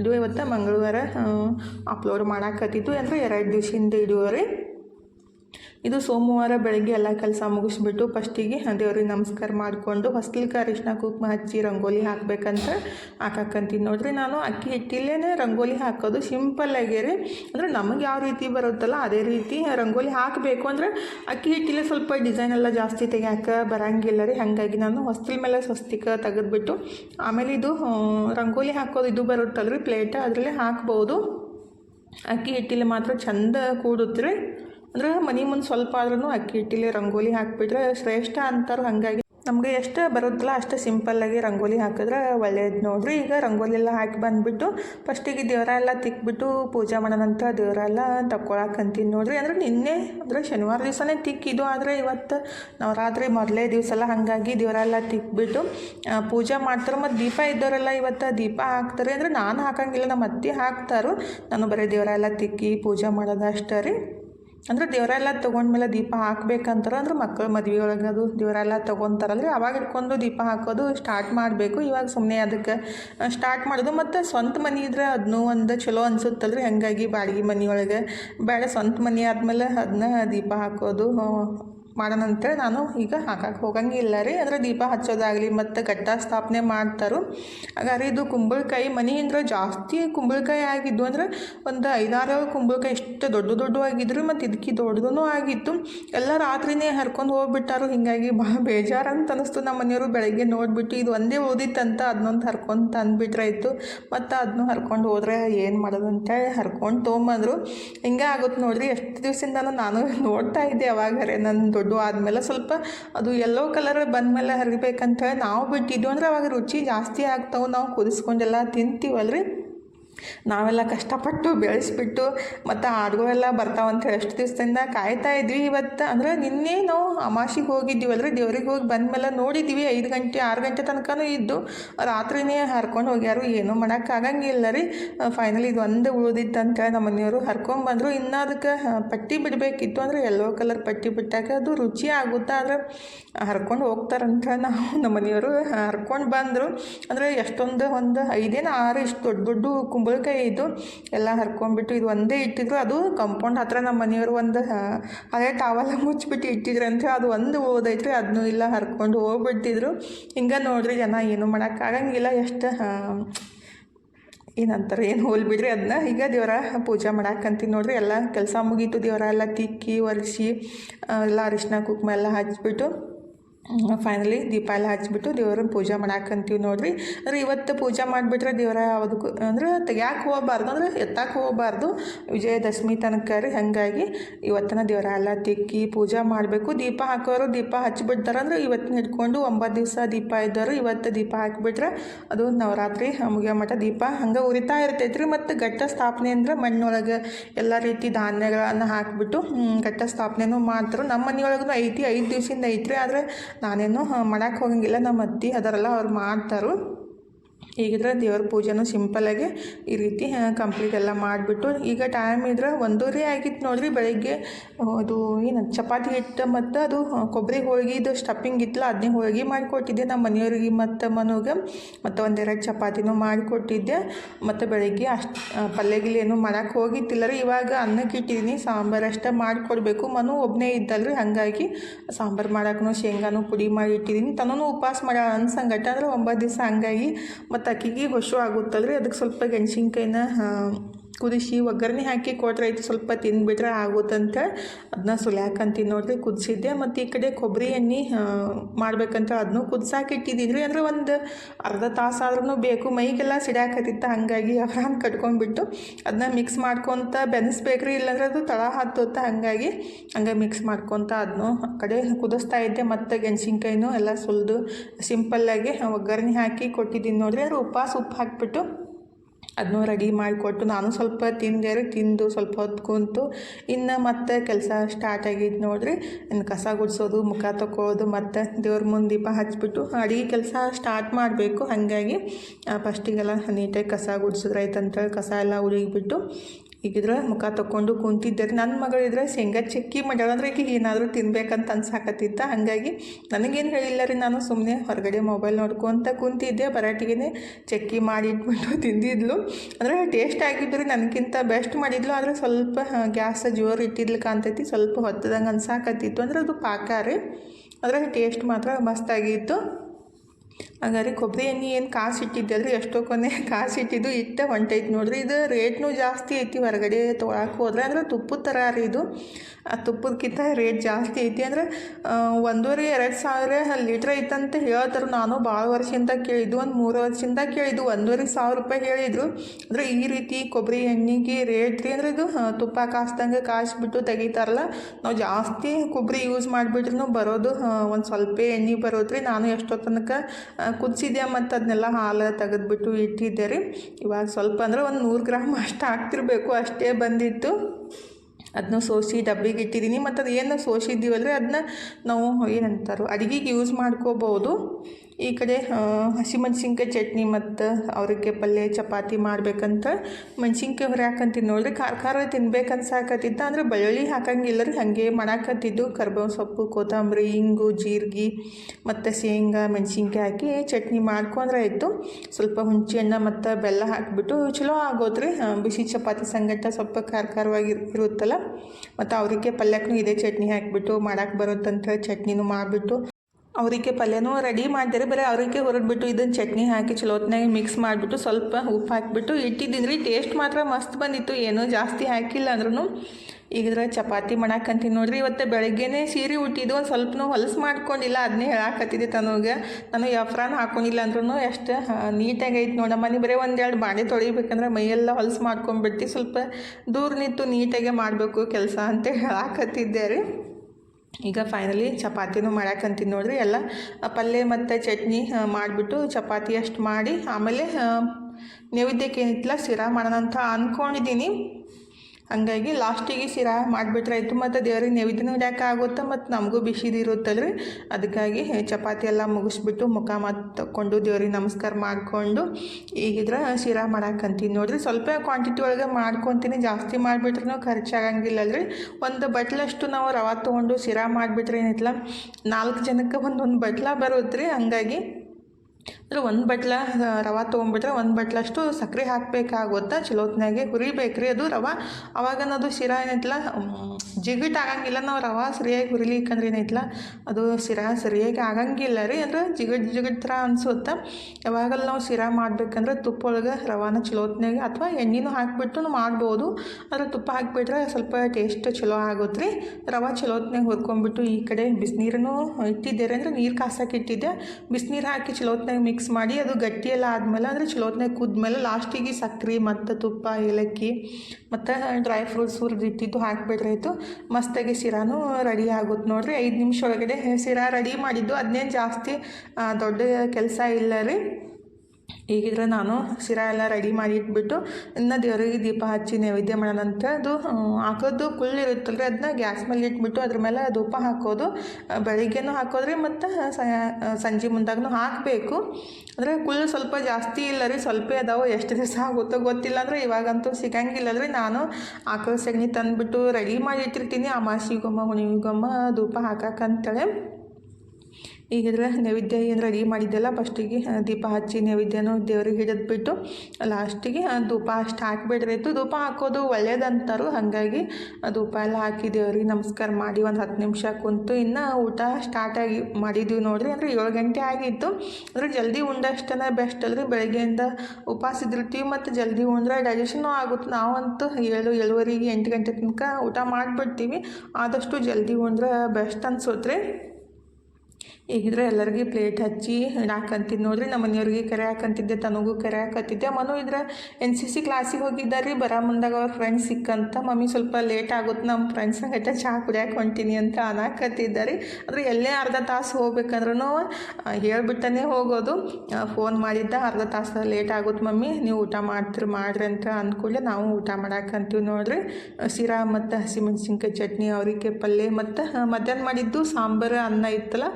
ಇದು ಇವತ್ತು ಮಂಗಳವಾರ ಅಪ್ಲೋಡ್ ಮಾಡಾಕತ್ತಿದ್ದು. ಅಂದರೆ ಎರಡು ದಿವಸದಿಂದ ಇಡುವ ರೀ. ಇದು ಸೋಮವಾರ ಬೆಳಗ್ಗೆ ಎಲ್ಲ ಕೆಲಸ ಮುಗಿಸ್ಬಿಟ್ಟು ಫಸ್ಟಿಗೆ ದೇವ್ರಿಗೆ ನಮಸ್ಕಾರ ಮಾಡಿಕೊಂಡು ಹೊಸ್ಲಿಕ್ಕೆ ಅರಿಶಿನ ಕುಕ್ಮ ಹಚ್ಚಿ ರಂಗೋಲಿ ಹಾಕಬೇಕಂತ ಹಾಕಾಕಂತೀನಿ ನೋಡ್ರಿ. ನಾನು ಅಕ್ಕಿ ಹಿಟ್ಟಿಲ್ಲೇ ರಂಗೋಲಿ ಹಾಕೋದು ಸಿಂಪಲ್ ರೀ ಅಂದ್ರೆ ನಮಗೆ ಯಾವ ರೀತಿ ಬರುತ್ತಲ್ಲ ಅದೇ ರೀತಿ ರಂಗೋಲಿ ಹಾಕಬೇಕು. ಅಂದ್ರೆ ಅಕ್ಕಿ ಹಿಟ್ಟಿಲ್ಲೇ ಸ್ವಲ್ಪ ಡಿಸೈನ್ ಎಲ್ಲ ಜಾಸ್ತಿ ತೆಗೆಯಕ ಬರಂಗಿಲ್ಲ ರೀ. ಹಾಗಾಗಿ ನಾನು ಹೊಸ್ತಿಲ್ ಮೇಲೆ ಸ್ವಸ್ತಿಕ ತೆಗೆದ್ಬಿಟ್ಟು ಆಮೇಲೆ ಇದು ರಂಗೋಲಿ ಹಾಕೋದು ಇದು ಬರುತ್ತಲ್ಲ ರೀ ಪ್ಲೇಟ್ ಅದರಲ್ಲೇ ಹಾಕ್ಬೋದು. ಅಕ್ಕಿ ಹಿಟ್ಟಿಲೆ ಮಾತ್ರ ಚಂದ ಕೂಡುತ್ತೆ ರೀ ಅಂದ್ರೆ ಮನೆ ಮುಂದೆ ಸ್ವಲ್ಪ ಆದ್ರೂ ಅಕ್ಕಿ ಇಟ್ಟಿಲಿ ರಂಗೋಲಿ ಹಾಕಿಬಿಟ್ರೆ ಶ್ರೇಷ್ಠ ಅಂತಾರೆ ಹಾಗಾಗಿ. ನಮಗೆ ಎಷ್ಟು ಬರುತ್ತಲ್ಲ ಅಷ್ಟು ಸಿಂಪಲ್ಲಾಗಿ ರಂಗೋಲಿ ಹಾಕಿದ್ರೆ ಒಳ್ಳೇದು ನೋಡ್ರಿ. ಈಗ ರಂಗೋಲಿ ಎಲ್ಲ ಹಾಕಿ ಬಂದುಬಿಟ್ಟು ಫಸ್ಟಿಗೆ ದೇವರ ಎಲ್ಲ ತಿಕ್ಬಿಟ್ಟು ಪೂಜೆ ಮಾಡೋಣಂತ ದೇವರೆಲ್ಲ ತಕ್ಕೊಳಕಂತೀನಿ ನೋಡ್ರಿ. ಅಂದ್ರೆ ನಿನ್ನೆ ಅಂದರೆ ಶನಿವಾರ ದಿವಸನೇ ತಿಕ್ಕಿದ್ದು ಆದರೆ ಇವತ್ತು ನವರಾತ್ರಿ ಮೊದಲೇ ದಿವಸ ಎಲ್ಲ ಹಾಗಾಗಿ ದೇವರೆಲ್ಲ ತಿಕ್ಬಿಟ್ಟು ಪೂಜೆ ಮಾಡ್ತಾರೆ. ಮತ್ತು ದೀಪ ಇದ್ದವರೆಲ್ಲ ಇವತ್ತು ದೀಪ ಹಾಕ್ತಾರೆ. ಅಂದರೆ ನಾನು ಹಾಕಂಗಿಲ್ಲ, ನಮ್ಮ ಅತ್ತೆ ಹಾಕ್ತಾರೋ. ನಾನು ಬರೀ ದೇವರೆಲ್ಲ ತಿಕ್ಕಿ ಪೂಜೆ ಮಾಡೋದು ಅಷ್ಟೇ ರೀ. ಅಂದ್ರೆ ದೇವರೆಲ್ಲ ತೊಗೊಂಡ್ಮೇಲೆ ದೀಪ ಹಾಕ್ಬೇಕಂತಾರೆ, ಅಂದ್ರೆ ಮಕ್ಕಳ ಒಳಗೆ ಅದು ದೇವರೆಲ್ಲ ತೊಗೊತಾರಲ್ರಿ? ಅವಾಗ ಇಟ್ಕೊಂಡು ದೀಪ ಹಾಕೋದು ಸ್ಟಾರ್ಟ್ ಮಾಡಬೇಕು. ಇವಾಗ ಸುಮ್ಮನೆ ಅದಕ್ಕೆ ಸ್ಟಾರ್ಟ್ ಮಾಡೋದು. ಮತ್ತು ಸ್ವಂತ ಮನೆ ಇದ್ರೆ ಅದನ್ನೂ ಒಂದು ಚಲೋ ಅನ್ಸುತ್ತಲ್ರಿ? ಹಾಗಾಗಿ ಬಾಡಿಗೆ ಮನೆಯೊಳಗೆ ಬೇಡ. ಸ್ವಂತ ಮನೆ ಆದಮೇಲೆ ಅದನ್ನ ದೀಪ ಹಾಕೋದು ಮಾಡೋಣ ಅಂತೇಳಿ ನಾನು ಈಗ ಹಾಕಕ್ಕೆ ಹೋಗಂಗಿಲ್ಲ ರೀ. ಅಂದರೆ ದೀಪ ಹಚ್ಚೋದಾಗಲಿ ಮತ್ತು ಘಟ್ಟ ಸ್ಥಾಪನೆ ಮಾಡ್ತಾರೋ. ಹಾಗಾದ್ರೆ ಇದು ಕುಂಬಳಕಾಯಿ ಮನೆಯಿಂದ ಜಾಸ್ತಿ ಕುಂಬಳಕಾಯಿ ಆಗಿದ್ದು ಅಂದ್ರೆ ಒಂದು ಐದಾರು ಕುಂಬಳಕಾಯಿ ಇಷ್ಟು ದೊಡ್ಡ ದೊಡ್ಡ ಆಗಿದ್ರು ಮತ್ತು ಇದಕ್ಕೆ ದೊಡ್ಡದೂ ಆಗಿತ್ತು. ಎಲ್ಲ ರಾತ್ರಿನೇ ಹರ್ಕೊಂಡು ಹೋಗ್ಬಿಟ್ಟಾರು. ಹೀಗಾಗಿ ಭಾಳ ಬೇಜಾರು ಅಂತ ಅನಿಸ್ತು ನಮ್ಮ ಮನೆಯವರು ಬೆಳಗ್ಗೆ ನೋಡಿಬಿಟ್ಟು ಇದು ಒಂದೇ ಓದಿತ್ತಂತ ಅದನ್ನೊಂದು ಹರ್ಕೊಂಡು ತಂದುಬಿಟ್ರೆ ಇತ್ತು ಮತ್ತು ಅದನ್ನು ಹರ್ಕೊಂಡು ಹೋದ್ರೆ ಏನು ಮಾಡೋದು ಅಂತೇಳಿ ಹರ್ಕೊಂಡು ತೊಗೊಂಬಂದರು. ಹಿಂಗೆ ಆಗುತ್ತೆ ನೋಡಿರಿ. ಎಷ್ಟು ದಿವಸದಿಂದ ನಾನು ನೋಡ್ತಾ ಇದ್ದೆ ಅವಾಗರೆ ನನ್ನ ದೊಡ್ಡ ಆದಮೇಲೆ ಸ್ವಲ್ಪ ಅದು ಎಲ್ಲೋ ಕಲರ್ ಬಂದಮೇಲೆ ಹರಿಬೇಕಂತ ನಾವು ಬಿಟ್ಟಿದ್ದು ಅಂದ್ರೆ ಅವಾಗ ರುಚಿ ಜಾಸ್ತಿ ಆಗ್ತಾವೆ. ನಾವು ಕುದಿಸ್ಕೊಂಡೆಲ್ಲ ತಿಂತೀವಲ್ರಿ? ನಾವೆಲ್ಲ ಕಷ್ಟಪಟ್ಟು ಬೆಳೆಸ್ಬಿಟ್ಟು ಮತ್ತು ಹಾಡುಗಳೆಲ್ಲ ಬರ್ತಾವಂತ ಎಷ್ಟು ದಿವಸದಿಂದ ಕಾಯ್ತಾ ಇದ್ವಿ ಇವತ್ತು ಅಂದರೆ ನಿನ್ನೆ ನಾವು ಅಮಾಸಿಗೆ ಹೋಗಿದ್ದೀವಲ್ರಿ ದೇವ್ರಿಗೆ ಹೋಗಿ ಬಂದಮೇಲೆ ನೋಡಿದ್ದೀವಿ ಐದು ಗಂಟೆ, ಆರು ಗಂಟೆ ತನಕನೂ ಇದ್ದು ರಾತ್ರಿನೇ ಹರ್ಕೊಂಡು ಹೋಗ್ಯಾರು. ಏನೂ ಮಾಡೋಕ್ಕಾಗಂಗಿಲ್ಲ ರೀ. ಫೈನಲಿ ಇದು ಒಂದು ಉಳಿದಿತ್ತು ಅಂತೇಳಿ ನಮ್ಮ ಮನೆಯವರು ಹರ್ಕೊಂಬಂದರು ಇನ್ನು ಅದಕ್ಕೆ ಪಟ್ಟಿ ಬಿಡಬೇಕಿತ್ತು ಅಂದರೆ ಯೆಲ್ಲೋ ಕಲರ್ ಪಟ್ಟಿ ಬಿಟ್ಟಾಗ ಅದು ರುಚಿ ಆಗುತ್ತಾ ಆದರೆ ಹರ್ಕೊಂಡು ಹೋಗ್ತಾರಂತ ನಾವು ನಮ್ಮ ಮನೆಯವರು ಹರ್ಕೊಂಡು ಬಂದರು. ಅಂದರೆ ಎಷ್ಟೊಂದು ಒಂದು ಐದೇನು ಆರು ಇಷ್ಟು ದೊಡ್ಡ ದೊಡ್ಡ ಕುಂಬಳಕಾಯಿ ಇದು, ಎಲ್ಲ ಹರ್ಕೊಂಡ್ಬಿಟ್ಟು ಇದು ಒಂದೇ ಇಟ್ಟಿದ್ರು. ಅದು ಕಂಪೌಂಡ್ ಹತ್ರ ನಮ್ಮ ಮನೆಯವರು ಒಂದು ಹಳೆ ಟಾವಲ್ಲ ಮುಚ್ಚಿಬಿಟ್ಟು ಇಟ್ಟಿದ್ರು ಅಂತ ಅದು ಒಂದು ಓದೈತ್ರಿ ಅದನ್ನೂ ಇಲ್ಲ ಹರ್ಕೊಂಡು ಹೋಗ್ಬಿಟ್ಟಿದ್ರು ಹಿಂಗೆ ನೋಡ್ರಿ ಜನ ಏನು ಮಾಡೋಕ್ಕಾಗಂಗಿಲ್ಲ ಎಷ್ಟು ಏನಂತಾರೆ, ಏನು ಹೋಲ್ಬಿಡ್ರಿ ಅದನ್ನ ಈಗ ದೇವರ ಪೂಜೆ ಮಾಡಾಕಂತೀನಿ ನೋಡ್ರಿ, ಎಲ್ಲ ಕೆಲಸ ಮುಗೀತು ದೇವರ ಎಲ್ಲ ತಿಕ್ಕಿ ಒರೆಸಿ ಎಲ್ಲ ಅರಿಶಿನ ಕುಕ್ಮ ಎಲ್ಲ ಹಚ್ಬಿಟ್ಟು ಫೈನಲಿ ದೀಪ ಎಲ್ಲ ಹಚ್ಚಿಬಿಟ್ಟು ದೇವ್ರನ್ನ ಪೂಜೆ ಮಾಡಾಕಂತೀವಿ ನೋಡ್ರಿ. ಅಂದ್ರೆ ಇವತ್ತು ಪೂಜೆ ಮಾಡಿಬಿಟ್ರೆ ದೇವರ ಯಾವುದಕ್ಕೂ ಅಂದ್ರೆ ತೆಗ್ಯಾಕೆ ಹೋಗಬಾರ್ದು, ಅಂದ್ರೆ ಎತ್ತಾಕೆ ಹೋಗಬಾರ್ದು. ವಿಜಯದಶಮಿ ತನಕ ರೀ, ಹಾಗಾಗಿ ಇವತ್ತನ ದೇವರ ಎಲ್ಲ ತಿಕ್ಕಿ ಪೂಜೆ ಮಾಡಬೇಕು. ದೀಪ ಹಾಕೋರು ದೀಪ ಹಚ್ಚಿಬಿಡ್ತಾರೆ ಅಂದ್ರೆ ಇವತ್ತಿನ ಹಿಡ್ಕೊಂಡು ಒಂಬತ್ತು ದಿವಸ ದೀಪ ಇದ್ದವರು ಇವತ್ತು ದೀಪ ಹಾಕಿಬಿಟ್ರೆ ಅದು ನವರಾತ್ರಿ ಮುಗಿಯೋ ಮಠ ದೀಪ ಹಂಗೆ ಉರಿತಾ ಇರ್ತೈತ್ರಿ. ಮತ್ತು ಘಟ್ಟ ಸ್ಥಾಪನೆ ಅಂದ್ರೆ ಮಣ್ಣೊಳಗೆ ಎಲ್ಲ ರೀತಿ ಧಾನ್ಯಗಳನ್ನು ಹಾಕಿಬಿಟ್ಟು ಘಟ್ಟ ಸ್ಥಾಪನೆನೂ ಮಾಡ್ತಾರೆ. ನಮ್ಮ ಮನೆಯೊಳಗೂ ಐತಿ, ಐದು ದಿವಸದಿಂದ ಐತ್ರಿ. ಆದರೆ ನಾನೇನು ಮಾಡಕ್ಕೆ ಹೋಗಂಗಿಲ್ಲ. ನಮ್ಮ ಅತ್ತೆ ಅದರಲ್ಲ ಅವ್ರು ಮಾಡ್ತಾರೋ. ಈಗಿದ್ರೆ ದೇವ್ರ ಪೂಜೆನೂ ಸಿಂಪಲಾಗಿ ಈ ರೀತಿ ಕಂಪ್ಲೀಟ್ ಎಲ್ಲ ಮಾಡಿಬಿಟ್ಟು, ಈಗ ಟೈಮ್ ಇದ್ರೆ ಒಂದೂವರೆ ಆಗಿತ್ತು ನೋಡಿರಿ ಬೆಳಗ್ಗೆ. ಅದು ಏನು, ಚಪಾತಿ ಹಿಟ್ಟು ಮತ್ತು ಅದು ಕೊಬ್ಬರಿ ಹೋಳ್ಗಿದು ಸ್ಟಫಿಂಗ್ ಇತ್ತಲ್ಲ ಅದನ್ನೇ ಹೋಳ್ಗೆ ಮಾಡಿಕೊಟ್ಟಿದ್ದೆ ನಮ್ಮ ಮನೆಯವ್ರಿಗೆ ಮತ್ತು ಮನೆಗೆ. ಮತ್ತು ಒಂದೆರಡು ಚಪಾತಿನೂ ಮಾಡಿಕೊಟ್ಟಿದ್ದೆ. ಮತ್ತು ಬೆಳಗ್ಗೆ ಅಷ್ಟು ಪಲ್ಯ ಗಿಲ್ಯ ಮಾಡೋಕ್ಕೆ ಹೋಗಿತ್ತಿಲ್ಲ ರೀ. ಇವಾಗ ಅನ್ನಕ್ಕೆ ಇಟ್ಟಿದ್ದೀನಿ ಸಾಂಬಾರು ಅಷ್ಟೇ ಮಾಡಿಕೊಡ್ಬೇಕು. ಮನು ಒಬ್ಬನೇ ಇದ್ದಲ್ರಿ, ಹಾಗಾಗಿ ಸಾಂಬಾರು ಮಾಡೋಕ್ಕೂ ಶೇಂಗಾನು ಪುಡಿ ಮಾಡಿ ಇಟ್ಟಿದ್ದೀನಿ ತನೂ ಉಪವಾಸ ಮಾಡ ಅನ್ಸಂಗಟ್ಟ ಅಂದ್ರೆ ಒಂಬತ್ತು ದಿವಸ ಹಂಗಾಗಿ. ಮತ್ತು ಅಕ್ಕಿಗೆ ಹೊಶು ಆಗುತ್ತಲ್ರಿ? ಅದಕ್ಕೆ ಸ್ವಲ್ಪ ಗೆಣಸಿನ್ಕಾಯಿನ ಕುದಿಸಿ ಒಗ್ಗರಣೆ ಹಾಕಿ ಕೊಟ್ರೆ ಆಯ್ತು ಸ್ವಲ್ಪ ತಿಂದುಬಿಟ್ರೆ ಆಗುತ್ತಂತ ಅದನ್ನ ಸುಲ್ಯಾಕಂತೀನಿ ನೋಡ್ರಿ, ಕುದಿಸಿದ್ದೆ. ಮತ್ತು ಈ ಕಡೆ ಕೊಬ್ಬರಿ ಎಣ್ಣೆ ಮಾಡ್ಬೇಕಂತ ಅದನ್ನೂ ಕುದಿಸಾಕಿಟ್ಟಿದ್ದೀನಿ ರೀ ಅಂದರೆ ಒಂದು ಅರ್ಧ ತಾಸಾದ್ರೂ ಬೇಕು. ಮೈಗೆಲ್ಲ ಸಿಡ್ಯಾಕತ್ತಿತ್ತು, ಹಾಗಾಗಿ ಅವರಾನ್ ಕಟ್ಕೊಂಡ್ಬಿಟ್ಟು ಅದನ್ನ ಮಿಕ್ಸ್ ಮಾಡ್ಕೊತ ಬೆನೆಸ್ಬೇಕ್ರಿ, ಇಲ್ಲಾಂದ್ರೆ ಅದು ತಳ ಹತ್ತುತ್ತ ಹಾಗಾಗಿ ಹಂಗೆ ಮಿಕ್ಸ್ ಮಾಡ್ಕೊತ ಅದನ್ನು ಕಡೆ ಕುದಿಸ್ತಾ ಇದ್ದೆ. ಮತ್ತು ಗೆಣಸಿನ್ಕಾಯಿನೂ ಎಲ್ಲ ಸುಲಿದು ಸಿಂಪಲ್ಲಾಗಿ ಒಗ್ಗರಣೆ ಹಾಕಿ ಕೊಟ್ಟಿದ್ದೀನಿ ನೋಡ್ರಿ. ಅದ್ರ ಉಪ್ಪಾಸು ಉಪ್ಪು ಹಾಕ್ಬಿಟ್ಟು ಅದನ್ನೂ ರೆಡಿ ಮಾಡಿಕೊಟ್ಟು ನಾನು ಸ್ವಲ್ಪ ತಿಂದೆ ರೀ, ತಿಂದು ಸ್ವಲ್ಪ ಹೊತ್ತು ಕುಂತು. ಇನ್ನು ಮತ್ತೆ ಕೆಲಸ ಸ್ಟಾರ್ಟ್ ಆಗಿದ್ದು ನೋಡ್ರಿ. ಇನ್ನು ಕಸ ಗುಡಿಸೋದು, ಮುಖ ತಕ್ಕೋದು ಮತ್ತು ದೇವ್ರ ಮುಂದೆ ದೀಪ ಹಚ್ಚಿಬಿಟ್ಟು ಅಡುಗೆ ಕೆಲಸ ಸ್ಟಾರ್ಟ್ ಮಾಡಬೇಕು. ಹಾಗಾಗಿ ಫಸ್ಟಿಗೆಲ್ಲ ನೀಟಾಗಿ ಕಸ ಗುಡಿಸಿದ್ರೆ ಆಯ್ತು ಅಂತೇಳಿ ಕಸ ಎಲ್ಲ ಉಳಿಗಿಬಿಟ್ಟು ಈಗಿದ್ರೆ ಮುಖ ತಗೊಂಡು ಕುಂತಿದ್ದೆ ನನ್ನ ಮಗಳಿದ್ರೆ ಶೇಂಗಾ ಚಕ್ಕಿ ಮಾಡ್ಯಾಳ ಅಂದ್ರೆ ಈಗ ಏನಾದರೂ ತಿನ್ಬೇಕಂತ ಅನ್ಸಾಕತ್ತಿತ್ತ. ಹಾಗಾಗಿ ನನಗೇನು ಹೇಳಿಲ್ಲ ರೀ ನಾನು ಸುಮ್ಮನೆ ಹೊರಗಡೆ ಮೊಬೈಲ್ ನೋಡ್ಕೊತ ಕುಂತಿದ್ದೆ. ಬರಾಟಿಗೆ ಚಕ್ಕಿ ಮಾಡಿ ಇಟ್ಬಿಟ್ಟು ತಿಂದಿದ್ಲು. ಅಂದರೆ ಟೇಸ್ಟ್ ರೀ ನನಗಿಂತ ಬೆಸ್ಟ್ ಮಾಡಿದ್ಲು. ಆದರೆ ಸ್ವಲ್ಪ ಗ್ಯಾಸ್ ಜೋರು ಇಟ್ಟಿದ್ಲು ಕಾಣ್ತೈತಿ. ಸ್ವಲ್ಪ ಹೊತ್ತದಂಗೆ ಅನ್ಸಾಕತ್ತಿತ್ತು. ಅಂದ್ರೆ ಅದು ಪಾಕ ರೀ. ಅದರ ಟೇಸ್ಟ್ ಮಾತ್ರ ಮಸ್ತಾಗಿತ್ತು. ಹಾಗಾದ್ರೆ ಕೊಬ್ಬರಿ ಎಣ್ಣೆ ಏನು ಕಾಸು ಇಟ್ಟಿದ್ದಲ್ರಿ ಎಷ್ಟೋ ಕೊನೆ ಕಾಸು ಇಟ್ಟಿದ್ದು ಇಟ್ಟೆ ಹೊಂಟೈತೆ ನೋಡಿರಿ. ಇದು ರೇಟ್ನೂ ಜಾಸ್ತಿ ಐತಿ ಹೊರಗಡೆ ತೊಗೊಳಕ್ಕೆ ಹೋದ್ರೆ. ಅಂದ್ರೆ ತುಪ್ಪದ ಥರ ರೀ ಇದು. ಆ ತುಪ್ಪದಕ್ಕಿಂತ ರೇಟ್ ಜಾಸ್ತಿ ಐತಿ ಅಂದ್ರೆ ಒಂದೂವರೆ, ಎರಡು ಸಾವಿರ ಲೀಟ್ರ್ ಐತಂತ ಹೇಳ್ತಾರೆ. ನಾನು ಭಾಳ ವರ್ಷದಿಂದ ಕೇಳಿದ್ದು, ಒಂದು ಮೂರು ವರ್ಷದಿಂದ ಕೇಳಿದ್ದು, ಒಂದೂವರೆ ಸಾವಿರ ರೂಪಾಯಿ ಹೇಳಿದರು. ಅಂದರೆ ಈ ರೀತಿ ಕೊಬ್ಬರಿ ಎಣ್ಣೆಗೆ ರೇಟ್ ರೀ, ಅಂದರೆ ಇದು ತುಪ್ಪ ಕಾಸ್ದಂಗೆ ಕಾಯಿಸ್ಬಿಟ್ಟು ತೆಗಿತಾರಲ್ಲ, ನಾವು ಜಾಸ್ತಿ ಕೊಬ್ಬರಿ ಯೂಸ್ ಮಾಡಿಬಿಟ್ರೂ ಬರೋದು ಒಂದು ಸ್ವಲ್ಪ ಎಣ್ಣೆ ಬರೋದ್ರಿ ನಾನು ಎಷ್ಟೋ ತನಕ ಕುದಿಸಿದ್ದೆ ಮತ್ತು ಅದನ್ನೆಲ್ಲ ಹಾಲು ತೆಗೆದ್ಬಿಟ್ಟು ಇಟ್ಟಿದ್ದೆ ರೀ. ಇವಾಗ ಸ್ವಲ್ಪ ಅಂದ್ರೆ ಒಂದು ನೂರು ಗ್ರಾಮ್ ಅಷ್ಟು ಹಾಕ್ತಿರ್ಬೇಕು ಅಷ್ಟೇ ಬಂದಿತ್ತು. ಅದನ್ನ ಸೋಸಿ ಡಬ್ಬಿಗೆ ಇಟ್ಟಿದ್ದೀನಿ ಮತ್ತು ಅದು ಏನು ಸೋಸಿದ್ದೀವಲ್ರಿ ಅದನ್ನ ನಾವು ಏನಂತಾರೋ ಅಡುಗೆಗೆ ಯೂಸ್ ಮಾಡ್ಕೋಬೋದು. ಈ ಕಡೆ ಹಸಿಮೆಣ್ಸಿನ್ಕಾಯಿ ಚಟ್ನಿ ಮತ್ತು ಅವ್ರಿಗೆ ಪಲ್ಯ, ಚಪಾತಿ ಮಾಡ್ಬೇಕಂತ ಮೆಣ್ಸಿನ್ಕಾಯಿ ಹೊರ ಹಾಕಂತೀನಿ ನೋಡಿರಿ, ಖಾರ ಖಾರ ತಿನ್ಬೇಕು ಅನ್ಸಾಕತ್ತಿತ್ತ ಅಂದ್ರೆ ಬೆಳ್ಳುಳ್ಳಿ ಹಾಕಂಗಿಲ್ಲ ರೀ ಹಾಗೆ ಮಾಡಾಕತ್ತಿದ್ದು. ಕರ್ಬೇವು ಸೊಪ್ಪು, ಕೊತ್ತಂಬರಿ, ಇಂಗು, ಜೀರಿಗೆ ಮತ್ತು ಶೇಂಗಾ, ಮೆಣ್ಸಿನ್ಕಾಯಿ ಹಾಕಿ ಚಟ್ನಿ ಮಾಡ್ಕೊಂಡ್ರೆ ಆಯಿತು. ಸ್ವಲ್ಪ ಹುಣಸೆಹಣ್ಣು ಮತ್ತು ಬೆಲ್ಲ ಹಾಕಿಬಿಟ್ಟು ಚಲೋ ಆಗೋದ್ರಿ ಬಿಸಿ ಚಪಾತಿ ಸಂಗಟ ಸ್ವಲ್ಪ ಖಾರ ಖಾರವಾಗಿ ಇರುತ್ತಲ್ಲ, ಮತ್ತು ಅವ್ರಿಗೆ ಪಲ್ಯಕ್ಕೂ ಇದೇ ಚಟ್ನಿ ಹಾಕಿಬಿಟ್ಟು ಮಾಡಕ್ಕೆ ಬರುತ್ತಂತ ಚಟ್ನಿನೂ ಮಾಡಿಬಿಟ್ಟು ಅವರಿಗೆ ಪಲ್ಯನೂ ರೆಡಿ ಮಾಡಿದರೆ ಬರೀ ಅವರಿಗೆ ಹೊರಡ್ಬಿಟ್ಟು ಇದನ್ನು ಚಟ್ನಿ ಹಾಕಿ ಚಲೋ ಹೊತ್ನಾಗ ಮಿಕ್ಸ್ ಮಾಡಿಬಿಟ್ಟು ಸ್ವಲ್ಪ ಉಪ್ಪು ಹಾಕಿಬಿಟ್ಟು ಇಟ್ಟಿದ್ದೀನಿ ಟೇಸ್ಟ್ ಮಾತ್ರ ಮಸ್ತ್ ಬಂದಿತ್ತು. ಏನೂ ಜಾಸ್ತಿ ಹಾಕಿಲ್ಲ ಅಂದ್ರೂ ಈಗಿದ್ರೆ ಚಪಾತಿ ಮಾಡಾಕಂತೀನಿ ನೋಡ್ರಿ. ಇವತ್ತು ಬೆಳಗ್ಗೆನೇ ಸೀರೆ ಹುಟ್ಟಿದ್ದು ಒಂದು ಸ್ವಲ್ಪನೂ ಹೊಲಸು ಮಾಡ್ಕೊಂಡಿಲ್ಲ. ಅದನ್ನೇ ಹೇಳಾಕತ್ತಿದ್ದೆ ತನಗೆ. ನಾನು ಎಫ್ರಾನ್ ಹಾಕೊಂಡಿಲ್ಲ ಅಂದ್ರೂ ಎಷ್ಟು ನೀಟಾಗಿ ಐತೆ ನೋಡಮ್ಮ. ನೀವು ಬರೀ ಒಂದೆರಡು ಬಾಂಡೆ ತೊಳಿಬೇಕಂದ್ರೆ ಮೈಯೆಲ್ಲ ಹೊಲಸು ಮಾಡ್ಕೊಂಡ್ಬಿಟ್ಟು ಸ್ವಲ್ಪ ದೂರ ನಿಂತು ನೀಟಾಗೆ ಮಾಡಬೇಕು ಕೆಲಸ ಅಂತ ಹೇಳಾಕತ್ತಿದ್ದೆ ರೀ. ಈಗ ಫೈನಲಿ ಚಪಾತಿನೂ ಮಾಡಾಕಂತೀನಿ ನೋಡ್ರಿ. ಎಲ್ಲ ಪಲ್ಯ ಮತ್ತು ಚಟ್ನಿ ಮಾಡಿಬಿಟ್ಟು ಚಪಾತಿ ಅಷ್ಟು ಮಾಡಿ, ಆಮೇಲೆ ನೈವೇದ್ಯಕ್ಕೆ ಏನಿತ್ತಲ್ಲ, ಶಿರಾ ಮಾಡೋಣ ಅಂತ ಅಂದ್ಕೊಂಡಿದ್ದೀನಿ ಹಂಗಾಗಿ ಲಾಸ್ಟಿಗೆ ಶಿರಾ ಮಾಡಿಬಿಟ್ರೆ ಆಯಿತು. ಮತ್ತು ದೇವ್ರಿಗೆ ನೈವೇದ್ಯನೂ ಇಡಕ್ಕೆ ಆಗುತ್ತೆ? ಮತ್ತು ನಮಗೂ ಬಿಸಿದು ಇರುತ್ತಲ್ರಿ? ಅದಕ್ಕಾಗಿ ಚಪಾತಿ ಎಲ್ಲ ಮುಗಿಸ್ಬಿಟ್ಟು ಮುಖ ಮತ್ತು ತಕ್ಕೊಂಡು ದೇವ್ರಿಗೆ ನಮಸ್ಕಾರ ಮಾಡಿಕೊಂಡು ಈಗಿದ್ರೆ ಶಿರಾ ಮಾಡಾಕಂತೀನಿ ನೋಡಿರಿ, ಸ್ವಲ್ಪ ಕ್ವಾಂಟಿಟಿ ಒಳಗೆ ಮಾಡ್ಕೊತೀನಿ. ಜಾಸ್ತಿ ಮಾಡಿಬಿಟ್ರೂ ಖರ್ಚಾಗಂಗಿಲ್ಲಲ್ರಿ ಒಂದು ಬಟ್ಲಷ್ಟು ನಾವು ರವೆ ತೊಗೊಂಡು ಶಿರಾ ಮಾಡಿಬಿಟ್ರೆ ಏನಿತ್ತಲ್ಲ, ನಾಲ್ಕು ಜನಕ್ಕೆ ಒಂದೊಂದು ಬಟ್ಲ ಬರುತ್ತೆ ರೀ ಹಂಗಾಗಿ ಅಂದ್ರೆ ಒಂದು ಬಟ್ಲ ರವೆ ತೊಗೊಂಬಿಟ್ರೆ ಒಂದು ಬಟ್ಲಷ್ಟು ಸಕ್ಕರೆ ಹಾಕಬೇಕಾಗುತ್ತಾ. ಚಲೋತ್ನಾಗೆ ಹುರಿಬೇಕ್ರಿ. ಅದು ರವೆ ಅವಾಗ ಅದು ಶಿರಾ ಏನೈತಲ್ಲ ಜಿಗಿಟ್ ಆಗಂಗಿಲ್ಲ. ನಾವು ರವೆ ಸರಿಯಾಗಿ ಹುರಿಲಿಕ್ಕಂದ್ರೆ ಏನೈತಲ್ಲ ಅದು ಶಿರಾ ಸರಿಯಾಗಿ ಆಗಂಗಿಲ್ಲ ರೀ. ಅಂದ್ರೆ ಜಿಗಿಟ್ ಜಿಗಿಟ್ ಥರ ಅನ್ಸುತ್ತೆ. ಯಾವಾಗಲ್ಲ ನಾವು ಶಿರಾ ಮಾಡ್ಬೇಕಂದ್ರೆ ತುಪ್ಪ ಒಳಗೆ ರವಾನ ಚಲೋತ್ನಾಗೆ ಅಥವಾ ಎಣ್ಣೆನೂ ಹಾಕಿಬಿಟ್ಟು ಮಾಡ್ಬೋದು. ಆದರೆ ತುಪ್ಪ ಹಾಕಿಬಿಟ್ರೆ ಸ್ವಲ್ಪ ಟೇಸ್ಟ್ ಚಲೋ ಆಗುತ್ತೆ ರೀ. ರವೆ ಚಲೋತ್ನಾಗ ಹುರ್ಕೊಂಡ್ಬಿಟ್ಟು ಈ ಕಡೆ ಬಿಸಿನೀರನ್ನು ಇಟ್ಟಿದ್ದೆ ರೀ ಅಂದರೆ ನೀರು ಕಾಸಕ್ಕೆ ಇಟ್ಟಿದ್ದೆ. ಬಿಸಿನೀರು ಹಾಕಿ ಚಲೋತ್ನಾಗ ಮಿಕ್ಸ್ ಮಾಡಿ ಅದು ಗಟ್ಟಿಯೆಲ್ಲ ಆದಮೇಲೆ ಅಂದರೆ ಚಲೋತ್ನಾಗ ಕುದ್ಮೇಲೆ ಲಾಸ್ಟಿಗೆ ಸಕ್ರೆ ಮತ್ತು ತುಪ್ಪ, ಏಲಕ್ಕಿ ಮತ್ತು ಡ್ರೈ ಫ್ರೂಟ್ಸ್ ಹುರಿದಿಟ್ಟಿದ್ದು ಹಾಕಿಬಿಟ್ರಾಯ್ತು ಮಸ್ತಾಗಿ ಶಿರಾನು ರೆಡಿ ಆಗುತ್ತೆ ನೋಡಿರಿ. ಐದು ನಿಮಿಷ ಒಳಗಡೆ ಶಿರಾ ರೆಡಿ ಮಾಡಿದ್ದು. ಅದನ್ನೇನು ಜಾಸ್ತಿ ದೊಡ್ಡ ಕೆಲಸ ಇಲ್ಲ ರೀ. ಈಗಿದ್ರೆ ನಾನು ಶಿರಾ ಎಲ್ಲ ರೆಡಿ ಮಾಡಿ ಇಟ್ಬಿಟ್ಟು ಇನ್ನು ದೇವರಿಗೆ ದೀಪ ಹಚ್ಚಿ ನೈವೇದ್ಯ ಮಾಡೋಣ ಅಂತ ಅದು ಹಾಕೋದು ಕುಳ್ಳು ಇರುತ್ತಲ್ರಿ. ಅದನ್ನ ಗ್ಯಾಸ್ ಮೇಲೆ ಇಟ್ಬಿಟ್ಟು ಅದ್ರ ಮೇಲೆ ಧೂಪ ಹಾಕೋದು. ಬೆಳಿಗ್ಗೆನೂ ಹಾಕೋದ್ರಿ ಮತ್ತು ಸಂಜೆ ಮುಂದಾಗೂ ಹಾಕಬೇಕು. ಅಂದರೆ ಕುಳ್ಳು ಸ್ವಲ್ಪ ಜಾಸ್ತಿ ಇಲ್ಲ ರೀ ಸ್ವಲ್ಪ ಅದಾವೆ. ಎಷ್ಟು ದಿವಸ ಆಗುತ್ತೋ ಗೊತ್ತಿಲ್ಲ ಅಂದರೆ ಇವಾಗಂತೂ ಸಿಗಂಗಿಲ್ಲ ರೀ ನಾನು ಆಕಳ ಸಗಣಿ ತಂದುಬಿಟ್ಟು ರೆಡಿ ಮಾಡಿ ಇಟ್ಟಿರ್ತೀನಿ. ಅಮಾಸಿಗೊಮ್ಮ ಹುಣ್ಣಿಮೆಗೊಮ್ಮ ಧೂಪ ಹಾಕಕ್ಕಂತೇಳಿ ಈಗಿದ್ರೆ ನೈವೇದ್ಯ ಏನು ರೆಡಿ ಮಾಡಿದ್ದೆಲ್ಲ ಫಸ್ಟಿಗೆ ದೀಪ ಹಚ್ಚಿ ನೈವೇದ್ಯನೂ ದೇವ್ರಿಗೆ ಹಿಡಿದ್ಬಿಟ್ಟು ಲಾಸ್ಟಿಗೆ ಧೂಪ ಅಷ್ಟು ಹಾಕಿಬಿಡ್ರಿತ್ತು ಧೂಪ ಹಾಕೋದು ಒಳ್ಳೇದಂತಾರು. ಹಾಗಾಗಿ ಧೂಪ ಎಲ್ಲ ಹಾಕಿ ದೇವ್ರಿಗೆ ನಮಸ್ಕಾರ ಮಾಡಿ ಒಂದು ಹತ್ತು ನಿಮಿಷ ಕುಂತು ಇನ್ನು ಊಟ ಸ್ಟಾರ್ಟ್ ಆಗಿ ಮಾಡಿದ್ವಿ ನೋಡ್ರಿ. ಅಂದರೆ ಏಳು ಗಂಟೆ ಆಗಿತ್ತು. ಅಂದರೆ ಜಲ್ದಿ ಉಂಡಷ್ಟೇ ಬೆಸ್ಟ್ ಅಲ್ರಿ. ಬೆಳಗ್ಗೆಯಿಂದ ಉಪವಾಸ ಇದ್ದಿರ್ತೀವಿ ಮತ್ತು ಜಲ್ದಿ ಉಂಡ್ರೆ ಡೈಜೆಷನು ಆಗುತ್ತೆ ನಾವಂತೂ ಏಳು, ಏಳುವರೆಗೆ ಎಂಟು ಗಂಟೆ ತನಕ ಊಟ ಮಾಡಿಬಿಡ್ತೀವಿ. ಆದಷ್ಟು ಜಲ್ದಿ ಉಂಡ್ರೆ ಬೆಸ್ಟ್ ಅನ್ಸುತ್ತೆ ರೀ ಈಗಿದ್ರೆ ಎಲ್ಲರಿಗೆ ಪ್ಲೇಟ್ ಹಚ್ಚಿ ಹಾಕಂತಿದ್ದೆ ನೋಡ್ರಿ, ನಮ್ಮ ಮನೆಯವ್ರಿಗೆ ಕರೆ ಹಾಕಂತಿದ್ದೆ, ತನಗೂ ಕರೆ ಹಾಕತ್ತಿದ್ದೆ. ಮನು ಇದ್ರೆ ಎನ್ ಸಿ ಸಿ ಕ್ಲಾಸಿಗೆ ಹೋಗಿದ್ದಾರೆ ಬರೋ ಮುಂದಾಗ ಅವ್ರ ಫ್ರೆಂಡ್ಸ್ ಸಿಕ್ಕಂತ. ಮಮ್ಮಿ ಸ್ವಲ್ಪ ಲೇಟ್ ಆಗುತ್ತೆ ನಮ್ಮ ಫ್ರೆಂಡ್ಸ್ ಗಟ್ಟ ಚಹಾ ಕುಡಿಯಕ್ಕೆ ಹೊಂಟೀನಿ ಅಂತ ಅನಾಕತ್ತಿದ್ದಾರೆ ಆದರೆ ಎಲ್ಲೇ ಅರ್ಧ ತಾಸು ಹೋಗ್ಬೇಕಂದ್ರೂ ಹೇಳ್ಬಿಟ್ಟನೇ ಹೋಗೋದು. ಫೋನ್ ಮಾಡಿದ್ದ, ಅರ್ಧ ತಾಸು ಲೇಟ್ ಆಗುತ್ತೆ ಮಮ್ಮಿ. ನೀವು ಊಟ ಮಾಡ್ತೀರಿ, ಮಾಡ್ರಿ ಅಂತ ಅಂದ್ಕೂಡಲೇ ನಾವು ಊಟ ಮಾಡಾಕಂತೀವಿ ನೋಡ್ರಿ. ಶಿರಾ ಮತ್ತು ಹಸಿಮೆಣ್ಸಿನ್ಕಾಯಿ ಚಟ್ನಿ, ಅವರಿಗೆ ಪಲ್ಯ ಮತ್ತು ಮಧ್ಯಾಹ್ನ ಮಾಡಿದ್ದು ಸಾಂಬಾರು, ಅನ್ನ ಇತ್ತಲ್ಲ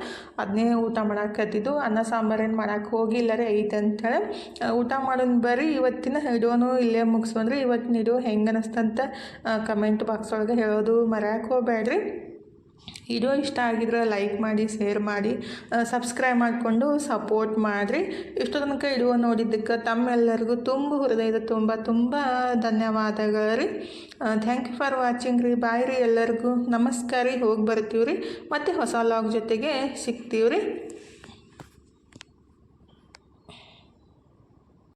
ಅದನ್ನೇ ಊಟ ಮಾಡಾಕತ್ತಿದ್ದು ಅನ್ನ ಸಾಂಬಾರೇನು ಹೋಗಿ ರೀ ಐತೆ ಅಂತೇಳಿ. ಊಟ ಮಾಡೋದು ಬರ್ರಿ. ಇವತ್ತಿನ ವಿಡಿಯೋನು ಇಲ್ಲೇ ಮುಗಿಸ್ಬಂದ್ರಿ ಇವತ್ತಿನ ವಿಡಿಯೋ ಹೆಂಗೆ ಅನಿಸ್ತಂತ ಕಮೆಂಟ್ ಬಾಕ್ಸ್ ಒಳಗೆ ಹೇಳೋದು ಮರ್ಯಾಕೆ ಹೋಗ್ಬೇಡ್ರಿ. ವಿಡಿಯೋ ಇಷ್ಟ ಆಗಿದ್ರೆ ಲೈಕ್ ಮಾಡಿ, ಶೇರ್ ಮಾಡಿ ಸಬ್ಸ್ಕ್ರೈಬ್ ಮಾಡಿಕೊಂಡು ಸಪೋರ್ಟ್ ಮಾಡಿರಿ. ಇಷ್ಟು ತನಕ ವಿಡಿಯೋ ನೋಡಿದ್ದಕ್ಕೆ ತಮ್ಮೆಲ್ಲರಿಗೂ ತುಂಬ ಹೃದಯದ ತುಂಬ ತುಂಬ ಧನ್ಯವಾದಗಳು ರೀ ಥ್ಯಾಂಕ್ ಯು ಫಾರ್ ವಾಚಿಂಗ್ ರೀ. ಬಾಯ್ ರೀ ಎಲ್ಲರಿಗೂ. ನಮಸ್ಕಾರ ರೀ. ಹೋಗಿ ಬರ್ತೀವಿ ರೀ ಮತ್ತು ಹೊಸ ಲಾಗ್ ಜೊತೆಗೆ ಸಿಗ್ತೀವಿ ರೀ